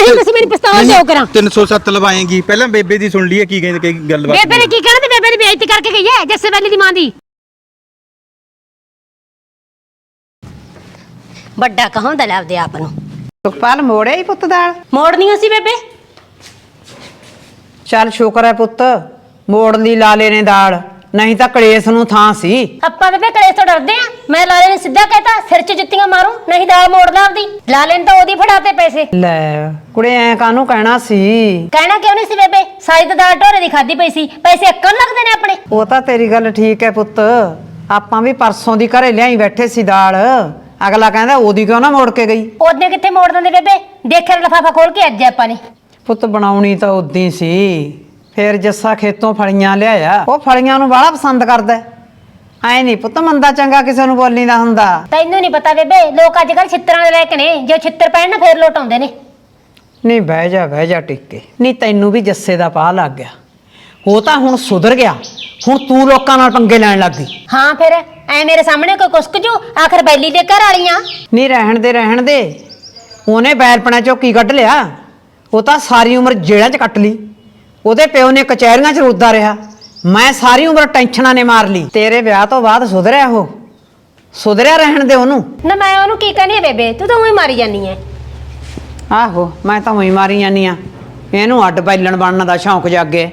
ਨਹੀਂ ਤੁਸੀਂ ਮੇਰੀ ਪਿਸਤੌਲ ਦਿਓ ਕਰਾਂ? 307 ਲਵਾਏਗੀ। ਪਹਿਲਾਂ ਬੇਬੇ ਦੀ ਸੁਣ ਲਈਏ ਕੀ ਕਹਿੰਦੇ ਕੀ ਗੱਲਬਾਤ ਬੇਬੇ ਨੇ ਕੀ ਕਹਿਣਾ ਤੇ ਬੇਬੇ ਦੀ ਬੇਇੱਜ਼ਤੀ ਕਰਕੇ ਗਈ ਹੈ ਜੱਸੇ ਵੈਲੀ ਦੀ ਮਾਂ ਦੀ? ਵੱਡਾ ਕਹਾਉਂਦਾ ਲੱਭਦੇ ਆਪ ਨੂੰ। ਸੁਖਪਾਲ ਮੋੜਿਆ ਹੀ ਪੁੱਤ ਦਾਲ? ਮੋੜਨੀ ਸੀ ਬੇਬੇ? ਚੱਲ ਸ਼ੁਕਰ ਹੈ ਪੁੱਤ ਮੋੜ ਲਈ ਲਾਲੇ ਨੇ ਦਾਲ। ਨਹੀਂ ਤਾਂ ਕਲੇਸ਼ ਨੂੰ ਥਾਂ ਸੀ। ਆਪਾਂ ਬੇਬੇ ਕਲੇਸ਼ ਤੋਂ ਡਰਦੇ ਆ। ਮੈਂ ਲਾਲੇ ਨੇ ਸਿੱਧਾ ਕਹਿਤਾ ਸਿਰ 'ਚ ਜੁੱਤੀਆਂ ਮਾਰੂ ਨਹੀਂ ਦਾਲ ਮੋੜ ਲਾ ਆਪਦੀ। ਲਾਲੇ ਨੇ ਤਾਂ ਉਹਦੀ ਫੜਾਤੇ ਪੈਸੇ। ਲੈ ਕੁੜੇ ਐ ਕਾਹਨੂੰ ਕਹਿਣਾ ਸੀ? ਕਹਿਣਾ ਕਿਉਂ ਨਹੀਂ ਸੀ ਬੇਬੇ? ਸਾਈ ਤਾਂ ਦਾਲ ਢੋਰੇ ਦੀ ਖਾਦੀ ਪਈ ਸੀ। ਪੈਸੇ ਅੱਕਣ ਲੱਗਦੇ ਨੇ ਆਪਣੇ। ਉਹ ਤਾਂ ਤੇਰੀ ਗੱਲ ਠੀਕ ਹੈ ਪੁੱਤ। ਆਪਾਂ ਵੀ ਪਰਸੋਂ ਦੀ ਘਰੇ ਲਿਆਈ ਬੈਠੇ ਸੀ ਦਾਲ। ਅਗਲਾ ਕਹਿੰਦਾ ਉਹਦੀ ਕਿਉਂ ਨਾ ਮੋੜ ਕੇ ਗਈ? ਉਹਨੇ ਕਿੱਥੇ ਮੋੜ ਦਿੰਦੇ ਬੇਬੇ? ਦੇਖਿਆ ਲਫਾਫਾ ਖੋਲ ਕੇ ਅੱਜ ਆਪਾਂ ਨੇ। ਪੁੱਤ ਬਣਾਉਣੀ ਤਾਂ ਉਦੀ ਸੀ। ਫੇਰ ਜੱਸਾ ਖੇਤੋਂ ਫਲੀਆਂ ਲਿਆਇਆ। ਉਹ ਫਲੀਆਂ ਨੂੰ ਬੜਾ ਪਸੰਦ ਕਰਦਾ ਐ ਨਹੀਂ ਪੁੱਤ ਮੰਦਾ ਚੰਗਾ ਕਿਸੇ ਨੂੰ ਬੋਲੀ ਦਾ ਹੁੰਦਾ। ਤੈਨੂੰ ਨਹੀਂ ਪਤਾ ਬੇਬੇ ਲੋਕ ਅੱਜ ਕੱਲ ਛਿੱਤਰਾਂ ਦੇ ਲੈ ਕੇ ਨੇ ਜੇ ਛਿੱਤਰ ਪੈਣ ਨਾ ਫੇਰ ਲੋਟ ਆਉਂਦੇ ਨੇ। ਨਹੀਂ ਬਹਿ ਜਾ ਬਹਿ ਜਾ ਟਿੱਕੇ। ਨਹੀਂ ਤੈਨੂੰ ਵੀ ਜੱਸੇ ਦਾ ਪਾਹ ਲੱਗ ਗਿਆ। ਉਹ ਤਾਂ ਹੁਣ ਸੁਧਰ ਗਿਆ। ਹੁਣ ਤੂੰ ਲੋਕਾਂ ਨਾਲ ਪੰਗੇ ਲੈਣ ਲੱਗ ਗਈ। ਹਾਂ ਫਿਰ ਐ ਮੇਰੇ ਸਾਹਮਣੇ ਕੋਈ ਕੁਸਕ ਜੂ? ਆਖਰ ਬੈਲੀ ਦੇ ਘਰ ਵਾਲੀਆਂ? ਨਹੀਂ ਰਹਿਣ ਦੇ ਰਹਿਣ ਦੇ। ਉਹਨੇ ਬੈਲਪਣਾ ਚੋਂ ਕੀ ਕੱਢ ਲਿਆ। ਉਹ ਤਾਂ ਸਾਰੀ ਉਮਰ ਜੇਲ੍ਹਾਂ 'ਚ ਕੱਟ ਲਈ। ਉਹਦੇ ਪਿਓ ਨੇ ਕਚਹਿਰੀਆਂ 'ਚ ਰੋਦਾ ਰਿਹਾ। ਮੈਂ ਸਾਰੀ ਉਮਰ ਟੈਨਸ਼ਨਾਂ ਨੇ ਮਾਰ ਲਈ। ਤੇਰੇ ਵਿਆਹ ਤੋਂ ਬਾਅਦ ਸੁਧਰਿਆ ਉਹ। ਸੁਧਰਿਆ ਰਹਿਣ ਦੇ ਉਹਨੂੰ। ਨਾ ਮੈਂ ਉਹਨੂੰ ਕੀ ਕਹਨੀ ਆ ਬੇਬੇ? ਤੂੰ ਤਾਂ ਉਹੀ ਮਾਰੀ ਜਾਨੀ ਐ। ਆਹੋ ਮੈਂ ਤਾਂ ਉਹੀ ਮਾਰੀ ਜਾਨੀ ਆ। ਇਹਨੂੰ ਅੱਡ ਬੈਲਣ ਬਣਨ ਦਾ ਸ਼ੌਂਕ ਜਾਗੇ।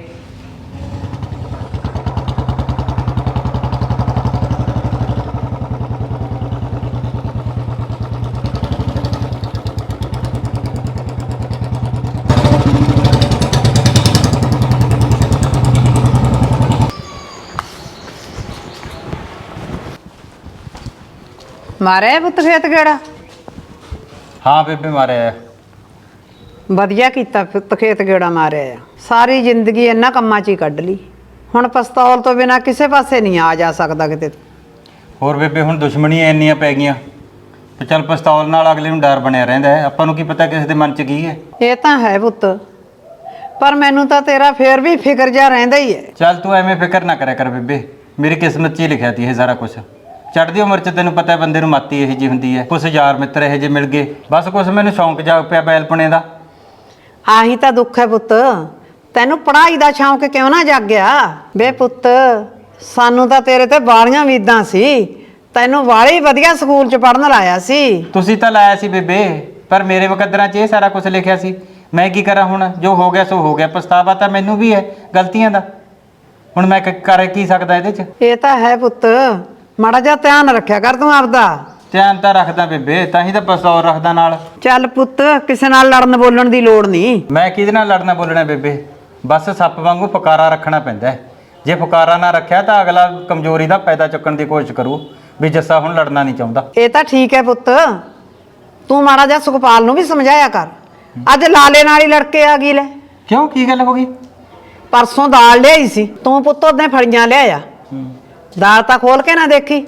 ਮਾਰੇ ਪੁੱਤ ਖੇਤ ਕਿਹੜਾ ਹਾਂ ਬੇਬੇ ਮਾਰਿਆ ਵਧੀਆ ਕੀਤਾ ਪੁੱਤ ਖੇਤ ਗੇੜਾ ਮਾਰਿਆ ਆ ਸਾਰੀ ਜ਼ਿੰਦਗੀ ਇਹਨਾਂ ਕੰਮਾਂ 'ਚ ਹੀ ਕੱਢ ਲਈ। ਹੁਣ ਪਸਤੌਲ ਤੋਂ ਬਿਨਾ ਕਿਸੇ ਪਾਸੇ ਨਹੀਂ ਆ ਜਾ ਸਕਦਾ ਕਿਤੇ। ਹੋਰ ਬੇਬੇ ਹੁਣ ਦੁਸ਼ਮਣੀਆਂ ਇੰਨੀਆਂ ਪੈ ਗਈਆਂ। ਤੇ ਚੱਲ ਪਿਸਤੌਲ ਨਾਲ ਅਗਲੇ ਨੂੰ ਡਰ ਬਣਿਆ ਰਹਿੰਦਾ ਹੈ। ਆਪਾਂ ਨੂੰ ਕੀ ਪਤਾ ਕਿਸੇ ਦੇ ਮਨ 'ਚ ਕੀ ਹੈ। ਇਹ ਤਾਂ ਹੈ ਪੁੱਤ। ਪਰ ਮੈਨੂੰ ਤਾਂ ਤੇਰਾ ਫੇਰ ਵੀ ਫਿਕਰ ਜਾ ਰਹਿੰਦਾ ਹੀ ਹੈ। ਚੱਲ ਤੂੰ ਐਵੇਂ ਫਿਕਰ ਨਾ ਕਰਿਆ ਕਰ ਬੇਬੇ। ਮੇਰੀ ਕਿਸਮਤ 'ਚ ਹੀ ਲਿਖਿਆ ਸੀ ਇਹ ਸਾਰਾ ਕੁਝ ਚੜ੍ਹਦੀ ਉਮਰ 'ਚ ਤੈਨੂੰ ਪਤਾ ਹੈ ਬੰਦੇ ਨੂੰ ਮਾਤੀ ਇਹੋ ਜੀ ਹੁੰਦੀ ਹੈ। ਕੁਛ ਯਾਰ ਮਿੱਤਰ ਇਹੋ ਜਿਹੇ ਮਿਲ ਗਏ। ਬਸ ਕੁਛ ਮੈਨੂੰ ਸ਼ੌਂਕ ਜਾਗ ਪਿਆ ਬੈਲਪਣੇ ਦਾ। ਆਹੀ ਤਾਂ ਦੁੱਖ ਹੈ ਪੁੱਤ। ਤੈਨੂੰ ਪੜ੍ਹਾਈ ਦਾ ਸ਼ੌਂਕ ਕਿਉਂ ਨਾ ਜਾਗਿਆ ਬੇ ਪੁੱਤ ਸਾਨੂੰ ਤਾਂ ਤੇਰੇ ਤੇ ਵਾਲੀਆਂ ਉਮੀਦਾਂ ਸੀ। ਤੈਨੂੰ ਵਾਲੇ ਹੀ ਵਧੀਆ ਸਕੂਲ 'ਚ ਪੜ੍ਹਨ ਲਾਇਆ ਸੀ। ਤੁਸੀਂ ਤਾਂ ਲਾਇਆ ਸੀ ਬੇਬੇ ਪਰ ਮੇਰੇ ਮੁਕੱਦਰਾਂ 'ਚ ਇਹ ਸਾਰਾ ਕੁਝ ਲਿਖਿਆ ਸੀ। ਮੈਂ ਕੀ ਕਰਾਂ ਹੁਣ? ਜੋ ਹੋ ਗਿਆ ਸੋ ਹੋ ਗਿਆ। ਪਛਤਾਵਾ ਤਾਂ ਮੈਨੂੰ ਵੀ ਹੈ ਗਲਤੀਆਂ ਦਾ। ਹੁਣ ਮੈਂ ਕ- ਕਰ ਕੀ ਸਕਦਾ ਇਹਦੇ 'ਚ? ਇਹ ਤਾਂ ਹੈ ਪੁੱਤ। ਮਾੜਾ ਜਿਹਾ ਧਿਆਨ ਰੱਖਿਆ ਕਰ ਤੂੰ ਆਪਦਾ। ਧਿਆਨ ਤਾਂ ਰੱਖਦਾ ਬੇਬੇ ਤਾਂ ਹੀ ਤਾਂ ਪਸੌਰ ਰੱਖਦਾ ਨਾਲ। ਚੱਲ ਪੁੱਤ ਕਿਸੇ ਨਾਲ ਲੜਨ ਬੋਲਣ ਦੀ ਲੋੜ ਨਹੀਂ। ਮੈਂ ਕਿਹਦੇ ਨਾਲ ਲੜਨਾ ਬੋਲਣਾ ਬੇਬੇ? ਬਸ ਸੱਪ ਵਾਂਗੂ ਫਕਾਰਾ ਰੱਖਣਾ ਪੈਂਦਾ ਹੈ। ਜੇ ਫਕਾਰਾ ਨਾ ਰੱਖਿਆ ਤਾਂ ਅਗਲਾ ਕਮਜ਼ੋਰੀ ਦਾ ਫਾਇਦਾ ਚੁੱਕਣ ਦੀ ਕੋਸ਼ਿਸ਼ ਕਰੂ ਵੀ ਜੱਸਾ ਹੁਣ ਲੜਨਾ ਨਹੀਂ ਚਾਹੁੰਦਾ। ਇਹ ਤਾਂ ਠੀਕ ਹੈ ਪੁੱਤ। ਤੂੰ ਮਾੜਾ ਜਿਹਾ ਸੁਖਪਾਲ ਨੂੰ ਵੀ ਸਮਝਾਇਆ ਕਰ। ਅੱਜ ਲਾਲੇ ਨਾਲ ਹੀ ਲੜਕੇ ਆ ਗਈ ਲੈ। ਕਿਉਂ? ਕੀ ਗੱਲ ਹੋ ਗਈ? ਪਰਸੋਂ ਦਾਲ ਲਿਆਈ ਸੀ। ਤੂੰ ਪੁੱਤ ਉਹਨੇ ਫੜੀਆਂ ਲਿਆਇਆ। ਦਾਲ ਤਾਂ ਖੋਲ ਕੇ ਨਾ ਦੇਖੀ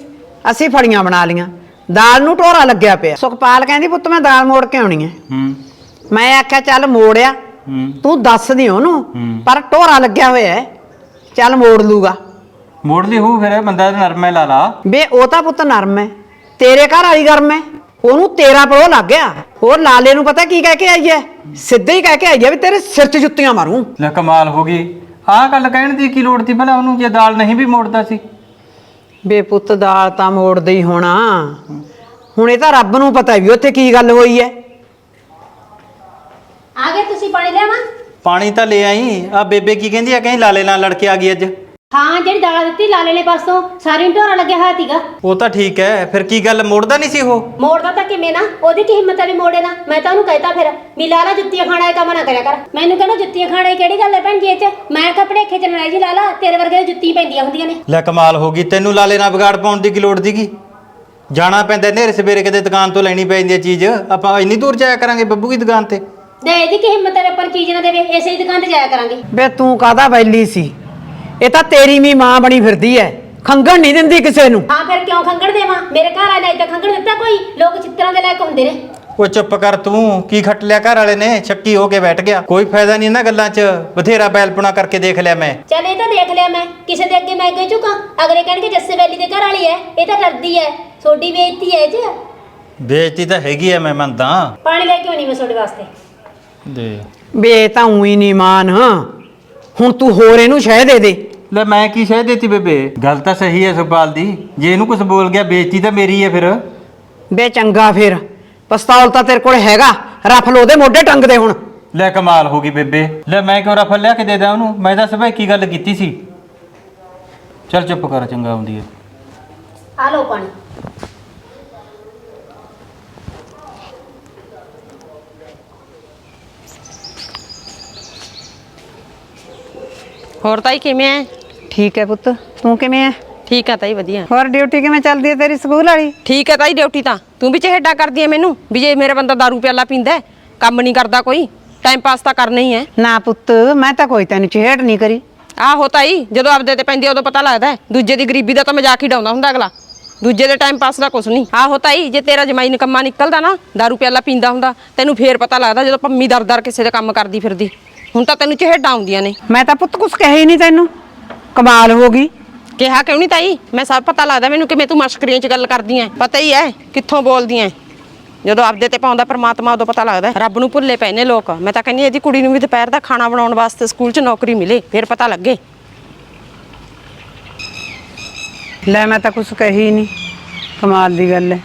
ਅਸੀਂ ਫੜੀਆਂ ਬਣਾ ਲੀਆਂ। ਦਾਲ ਨੂੰ ਢੋਰਾ ਲੱਗਿਆ ਪਿਆ। ਸੁਖਪਾਲ ਕਹਿੰਦੀ ਪੁੱਤ ਮੈਂ ਦਾਲ ਮੋੜ ਕੇ ਆਉਣੀ ਹੈ। ਹੂੰ। ਮੈਂ ਆਖਿਆ ਚੱਲ ਮੋੜਿਆ। ਹੂੰ। ਤੂੰ ਦੱਸ ਦੀ ਉਹਨੂੰ। ਪਰ ਢੋਰਾ ਲੱਗਿਆ ਹੋਇਆ ਹੈ। ਚੱਲ ਮੋੜ ਲੂਗਾ। ਮੋੜ ਲਈ ਹੂ ਫਿਰ ਬੰਦਾ ਨਰਮੇ ਲਾ ਲਾ ਬੇ ਉਹ ਤਾਂ ਪੁੱਤ ਨਰਮ ਹੈ। ਤੇਰੇ ਘਰ ਵਾਲੀ ਗਰਮ ਹੈ। ਉਹਨੂੰ ਤੇਰਾ ਪਰੋ ਲੱਗ ਗਿਆ। ਹੋਰ ਲਾਲੇ ਨੂੰ ਪਤਾ ਕੀ ਕਹਿ ਕੇ ਆਈ ਹੈ? ਸਿੱਧਾ ਹੀ ਕਹਿ ਕੇ ਆਈ ਹੈ ਵੀ ਤੇਰੇ ਸਿਰ 'ਚ ਜੁੱਤੀਆਂ ਮਾਰੂੰ। ਲੈ ਕਮਾਲ ਹੋ ਗਈ। ਆਹ ਗੱਲ ਕਹਿਣ ਦੀ ਕੀ ਲੋੜ ਸੀ? ਭਲਾ ਉਹਨੂੰ ਜੇ ਦਾਲ ਨਹੀਂ ਵੀ ਮੋੜਦਾ ਸੀ। ਬੇ ਪੁੱਤ ਦਾਲ ਤਾਂ ਮੋੜਦੇ ਹੀ ਹੋਣਾ। ਹੁਣ ਇਹ ਤਾਂ ਰੱਬ ਨੂੰ ਪਤਾ ਵੀ ਉੱਥੇ ਕੀ ਗੱਲ ਹੋਈ ਹੈ। ਆ ਗਏ ਤੁਸੀਂ ਪਾਣੀ ਲਿਆਵਾਂ ਪਾਣੀ ਤਾਂ ਲੈ ਆਈ। ਆ ਬੇਬੇ ਕੀ ਕਹਿੰਦੀ ਆ? ਕਹੀਂ ਲਾਲੇ ਨਾਲ ਲੜ ਕੇ ਆ ਗਈ ਅੱਜ। ਹਾਂ ਜਿਹੜੀ ਦਾਲ ਦਿੱਤੀ ਲਾਲੇ ਨੇ ਪਾਸੋਂ ਸਾਰੀ ਨੂੰ ਢੋਰਾ ਲੱਗਿਆ ਹੋਇਆ ਸੀਗਾ। ਉਹ ਤਾਂ ਠੀਕ ਹੈ ਫਿਰ ਕੀ ਗੱਲ ਮੋੜਦਾ ਨਹੀਂ ਸੀ ਉਹ? ਮੋੜਦਾ ਤਾਂ ਕਿਵੇਂ ਨਾ? ਉਹਦੀ ਕੀ ਹਿੰਮਤ ਹੈ ਵੀ ਮੋੜੇ ਨਾ? ਮੈਂ ਤਾਂ ਉਹਨੂੰ ਕਹਿਤਾ ਫਿਰ ਵੀ ਲਾਲਾ ਜੁੱਤੀਆਂ ਖਾਣਾ ਇਹ ਕੰਮ ਨਾ ਕਰਿਆ ਕਰ। ਮੈਨੂੰ ਕਹਿੰਦਾ ਜੁੱਤੀਆਂ ਖਾਣਾ ਇਹ ਕਿਹੜੀ ਗੱਲ ਹੈ ਭੈਣ ਜੀ ਇਹ ਚ? ਮੈਂ ਕੱਪੜੇ ਖੇਚ ਲੜਾਈ ਜੀ ਲਾਲਾ ਤੇਰੇ ਵਰਗੇ ਜੁੱਤੀ ਪੈਂਦੀਆਂ ਹੁੰਦੀਆਂ ਨੇ। ਲੈ ਕਮਾਲ ਹੋ ਗਈ ਤੈਨੂੰ ਲਾਲੇ ਨਾਲ ਵਿਗਾੜ ਪਾਉਣ ਦੀ ਕੀ ਲੋੜ ਸੀਗੀ? ਜਾਣਾ ਪੈਂਦਾ ਨੇਰੇ ਸਵੇਰੇ ਕਿਤੇ ਦੁਕਾਨ ਤੋਂ ਲੈਣੀ ਪੈਂਦੀ ਹੈ ਚੀਜ਼। ਆਪਾਂ ਇੰਨੀ ਦੂਰ ਜਾਇਆ ਕਰਾਂਗੇ ਬੱਬੂ ਦੀ ਦੁਕਾਨ ਤੇ? ਦੇ ਇਹਦੀ ਕੀ ਹਿੰਮਤ ਹੈ ਵੀ ਆਪਾਂ ਨੂੰ ਚੀਜ਼ ਨਾ ਦੇਵੇ ਇਸੇ ਹੀ ਦੁਕਾਨ ਤੇ ਜਾਇਆ ਕਰਾਂਗੇ। ਬੇ ਤੂੰ ਕਾਦਾ ਬੈਲੀ ਸੀ? ਇਹ ਤਾਂ ਤੇਰੀ ਵੀ ਮਾਂ ਬਣੀ ਫਿਰਦੀ ਐ। ਖੰਗਣ ਨਹੀਂ ਦਿੰਦੀ ਕਿਸੇ ਨੂੰ। ਹਾਂ ਫਿਰ ਕਿਉਂ ਖੰਗਣ ਦੇਵਾਂ? ਮੇਰੇ ਘਰ ਆਲੇ ਤਾਂ ਖੰਗਣ ਦਿੱਤਾ ਕੋਈ? ਲੋਕ ਚਿੱਤਰਾਂ ਦੇ ਲਾਇਕ ਹੁੰਦੇ ਨੇ। ਉਹ ਚੁੱਪ ਕਰ ਤੂੰ। ਕੀ ਖੱਟ ਲਿਆ ਘਰ ਵਾਲੇ ਨੇ? ਛੱਕੀ ਹੋ ਕੇ ਬੈਠ ਗਿਆ। ਕੋਈ ਫਾਇਦਾ ਨਹੀਂ ਇਹਨਾਂ ਗੱਲਾਂ 'ਚ। ਬਥੇਰਾ ਬੈਲਪਣਾ ਕਰਕੇ ਦੇਖ ਲਿਆ ਮੈਂ। ਚੱਲ ਇਹ ਤਾਂ ਦੇਖ ਲਿਆ ਮੈਂ। ਕਿਸੇ ਦੇ ਅੱਗੇ ਮੈਂ ਅੱਗੇ ਝੁਕਾਂ। ਅਗਲੇ ਕਹਿਣਗੇ ਜੱਸੇ ਵੈਲੀ ਦੇ ਘਰ ਵਾਲੀ ਹੈ ਇਹ ਤਾਂ ਡਰਦੀ ਹੈ ਛੋਟੀ ਬੇਇੱਜ਼ਤੀ ਇਹ 'ਚ। ਬੇਇੱਜ਼ਤੀ ਤਾਂ ਹੈਗੀ ਐ ਮੈਂ ਮੰਨਦਾ। ਪਾਣੀ ਲੈ ਕੇ ਆਉਣੀ ਮੈਂ ਤੁਹਾਡੇ ਵਾਸਤੇ। ਦੇ। ਬੇ ਤਾਂ ਉਹੀ ਨਹੀਂ ਮਾਨ ਹੁਣ ਤੂੰ ਹੋਰ ਇਹਨੂੰ ਸ਼ਹਿ ਦੇ ਦੇ। ਲੈ ਮੈਂ ਕੀ ਸ਼ਹਿ ਦੇਤੀ ਬੇਬੇ? ਗੱਲ ਤਾਂ ਸਹੀ ਹੈ ਸੁਖਪਾਲ ਦੀ। ਜੇ ਇਹਨੂੰ ਕੁਝ ਬੋਲ ਗਿਆ ਬੇਇੱਜ਼ਤੀ ਤਾਂ ਮੇਰੀ ਹੈ ਫਿਰ। ਬੇ ਚੰਗਾ ਫਿਰ। ਪਿਸਤੌਲ ਤਾਂ ਤੇਰੇ ਕੋਲ ਹੈਗਾ। ਰਫਲ ਉਹਦੇ ਮੋਢੇ ਟੰਗ ਦੇ ਹੁਣ। ਲੈ ਕਮਾਲ ਹੋ ਗਈ ਬੇਬੇ। ਲੈ ਮੈਂ ਕਿਉਂ ਰਫਲ ਲਿਆ ਕੇ ਦੇ ਦਾਂ ਉਹਨੂੰ? ਮੈਂ ਤਾਂ ਸਭਾ ਕੀ ਗੱਲ ਕੀਤੀ ਸੀ। ਚੱਲ ਚੁੱਪ ਕਰ ਚੰਗਾ ਆਉਂਦੀ ਹੈ। ਆ ਲਓ ਪਾਣੀ। ਹੋਰ ਤਾਈ ਕਿਵੇਂ ਐ? ਠੀਕ ਹੈ ਪੁੱਤ। ਤੂੰ ਕਿਵੇਂ ਹੈ? ਠੀਕ ਆ ਤਾਈ ਵਧੀਆ। ਹੋਰ ਡਿਊਟੀ ਕਿਵੇਂ ਚੱਲਦੀ ਹੈ ਤੇਰੀ ਸਕੂਲ ਵਾਲੀ? ਠੀਕ ਹੈ ਤਾਈ ਡਿਊਟੀ ਤਾਂ। ਤੂੰ ਵੀ ਚਿਹੜਾ ਕਰਦੀ ਐ ਮੈਨੂੰ ਵੀ ਜੇ ਮੇਰਾ ਬੰਦਾ ਦਾਰੂ ਪਿਆਲਾ ਪੀਂਦਾ ਹੈ, ਕੰਮ ਨਹੀਂ ਕਰਦਾ ਕੋਈ ਟਾਈਮ ਪਾਸ ਤਾਂ ਕਰਨਾ ਹੀ ਐ ਨਾ ਪੁੱਤ ਮੈਂ ਤਾਂ ਕੋਈ ਤੈਨੂੰ ਚਿਹੜ ਨਹੀਂ ਕਰੀ। ਆਹੋ ਤਾਈ ਜਦੋਂ ਆਪਦੇ ਤੇ ਪੈਂਦੀ ਆ, ਉਦੋਂ ਪਤਾ ਲੱਗਦਾ ਹੈ। ਦੂਜੇ ਦੀ ਗਰੀਬੀ ਦਾ ਤਾਂ ਮਜ਼ਾਕ ਹੀ ਡਾਉਂਦਾ ਹੁੰਦਾ ਅਗਲਾ। ਦੂਜੇ ਦੇ ਟਾਈਮ ਪਾਸ ਦਾ ਕੁਛ ਨਹੀਂ। ਆਹੋ ਤਾਈ ਜੇ ਤੇਰਾ ਜਮਾਈ ਨਿਕੰਮਾ ਨਿਕਲਦਾ ਨਾ ਦਾਰੂ ਪਿਆਲਾ ਪੀਂਦਾ ਹੁੰਦਾ ਤੈਨੂੰ ਫੇਰ ਪਤਾ ਲੱਗਦਾ ਜਦੋਂ ਪੰਮੀ ਦਰ-ਦਰ ਕਿਸੇ ਦੇ ਕੰਮ ਕਰਦੀ ਫਿਰਦੀ। ਹੁਣ ਤਾਂ ਤੈਨੂੰ ਚਿਹੜਾ ਆਉਂਦੀਆਂ ਨੇ। ਮੈਂ ਤਾਂ ਪੁੱਤ ਕੁਛ ਕਹੇ ਹੀ ਨਹੀਂ ਤੈਨੂੰ। ਕਮਾਲ ਹੋ ਗਈ। ਕਿਹਾ ਕਿਉਂ ਨਹੀਂ ਤਾਈ? ਮੈਂ ਸਭ ਪਤਾ ਲੱਗਦਾ ਮੈਨੂੰ ਕਿਵੇਂ ਤੂੰ ਮਸ਼ਕਰੀਆਂ 'ਚ ਗੱਲ ਕਰਦੀ ਐ। ਪਤਾ ਹੀ ਐ ਕਿੱਥੋਂ ਬੋਲਦੀ ਐ। ਜਦੋਂ ਆਪਦੇ ਤੇ ਪਾਉਂਦਾ ਪ੍ਰਮਾਤਮਾ ਉਦੋਂ ਪਤਾ ਲੱਗਦਾ ਰੱਬ ਨੂੰ ਭੁੱਲੇ ਪਏ ਨੇ ਲੋਕ। ਮੈਂ ਤਾਂ ਕਹਿੰਦੀ ਇਹਦੀ ਕੁੜੀ ਨੂੰ ਵੀ ਦੁਪਹਿਰ ਦਾ ਖਾਣਾ ਬਣਾਉਣ ਵਾਸਤੇ ਸਕੂਲ 'ਚ ਨੌਕਰੀ ਮਿਲੇ ਫਿਰ ਪਤਾ ਲੱਗੇ। ਲੈ ਮੈਂ ਤਾਂ ਕੁਛ ਕਹੀ ਨਹੀਂ ਕਮਾਲ ਦੀ ਗੱਲ ਹੈ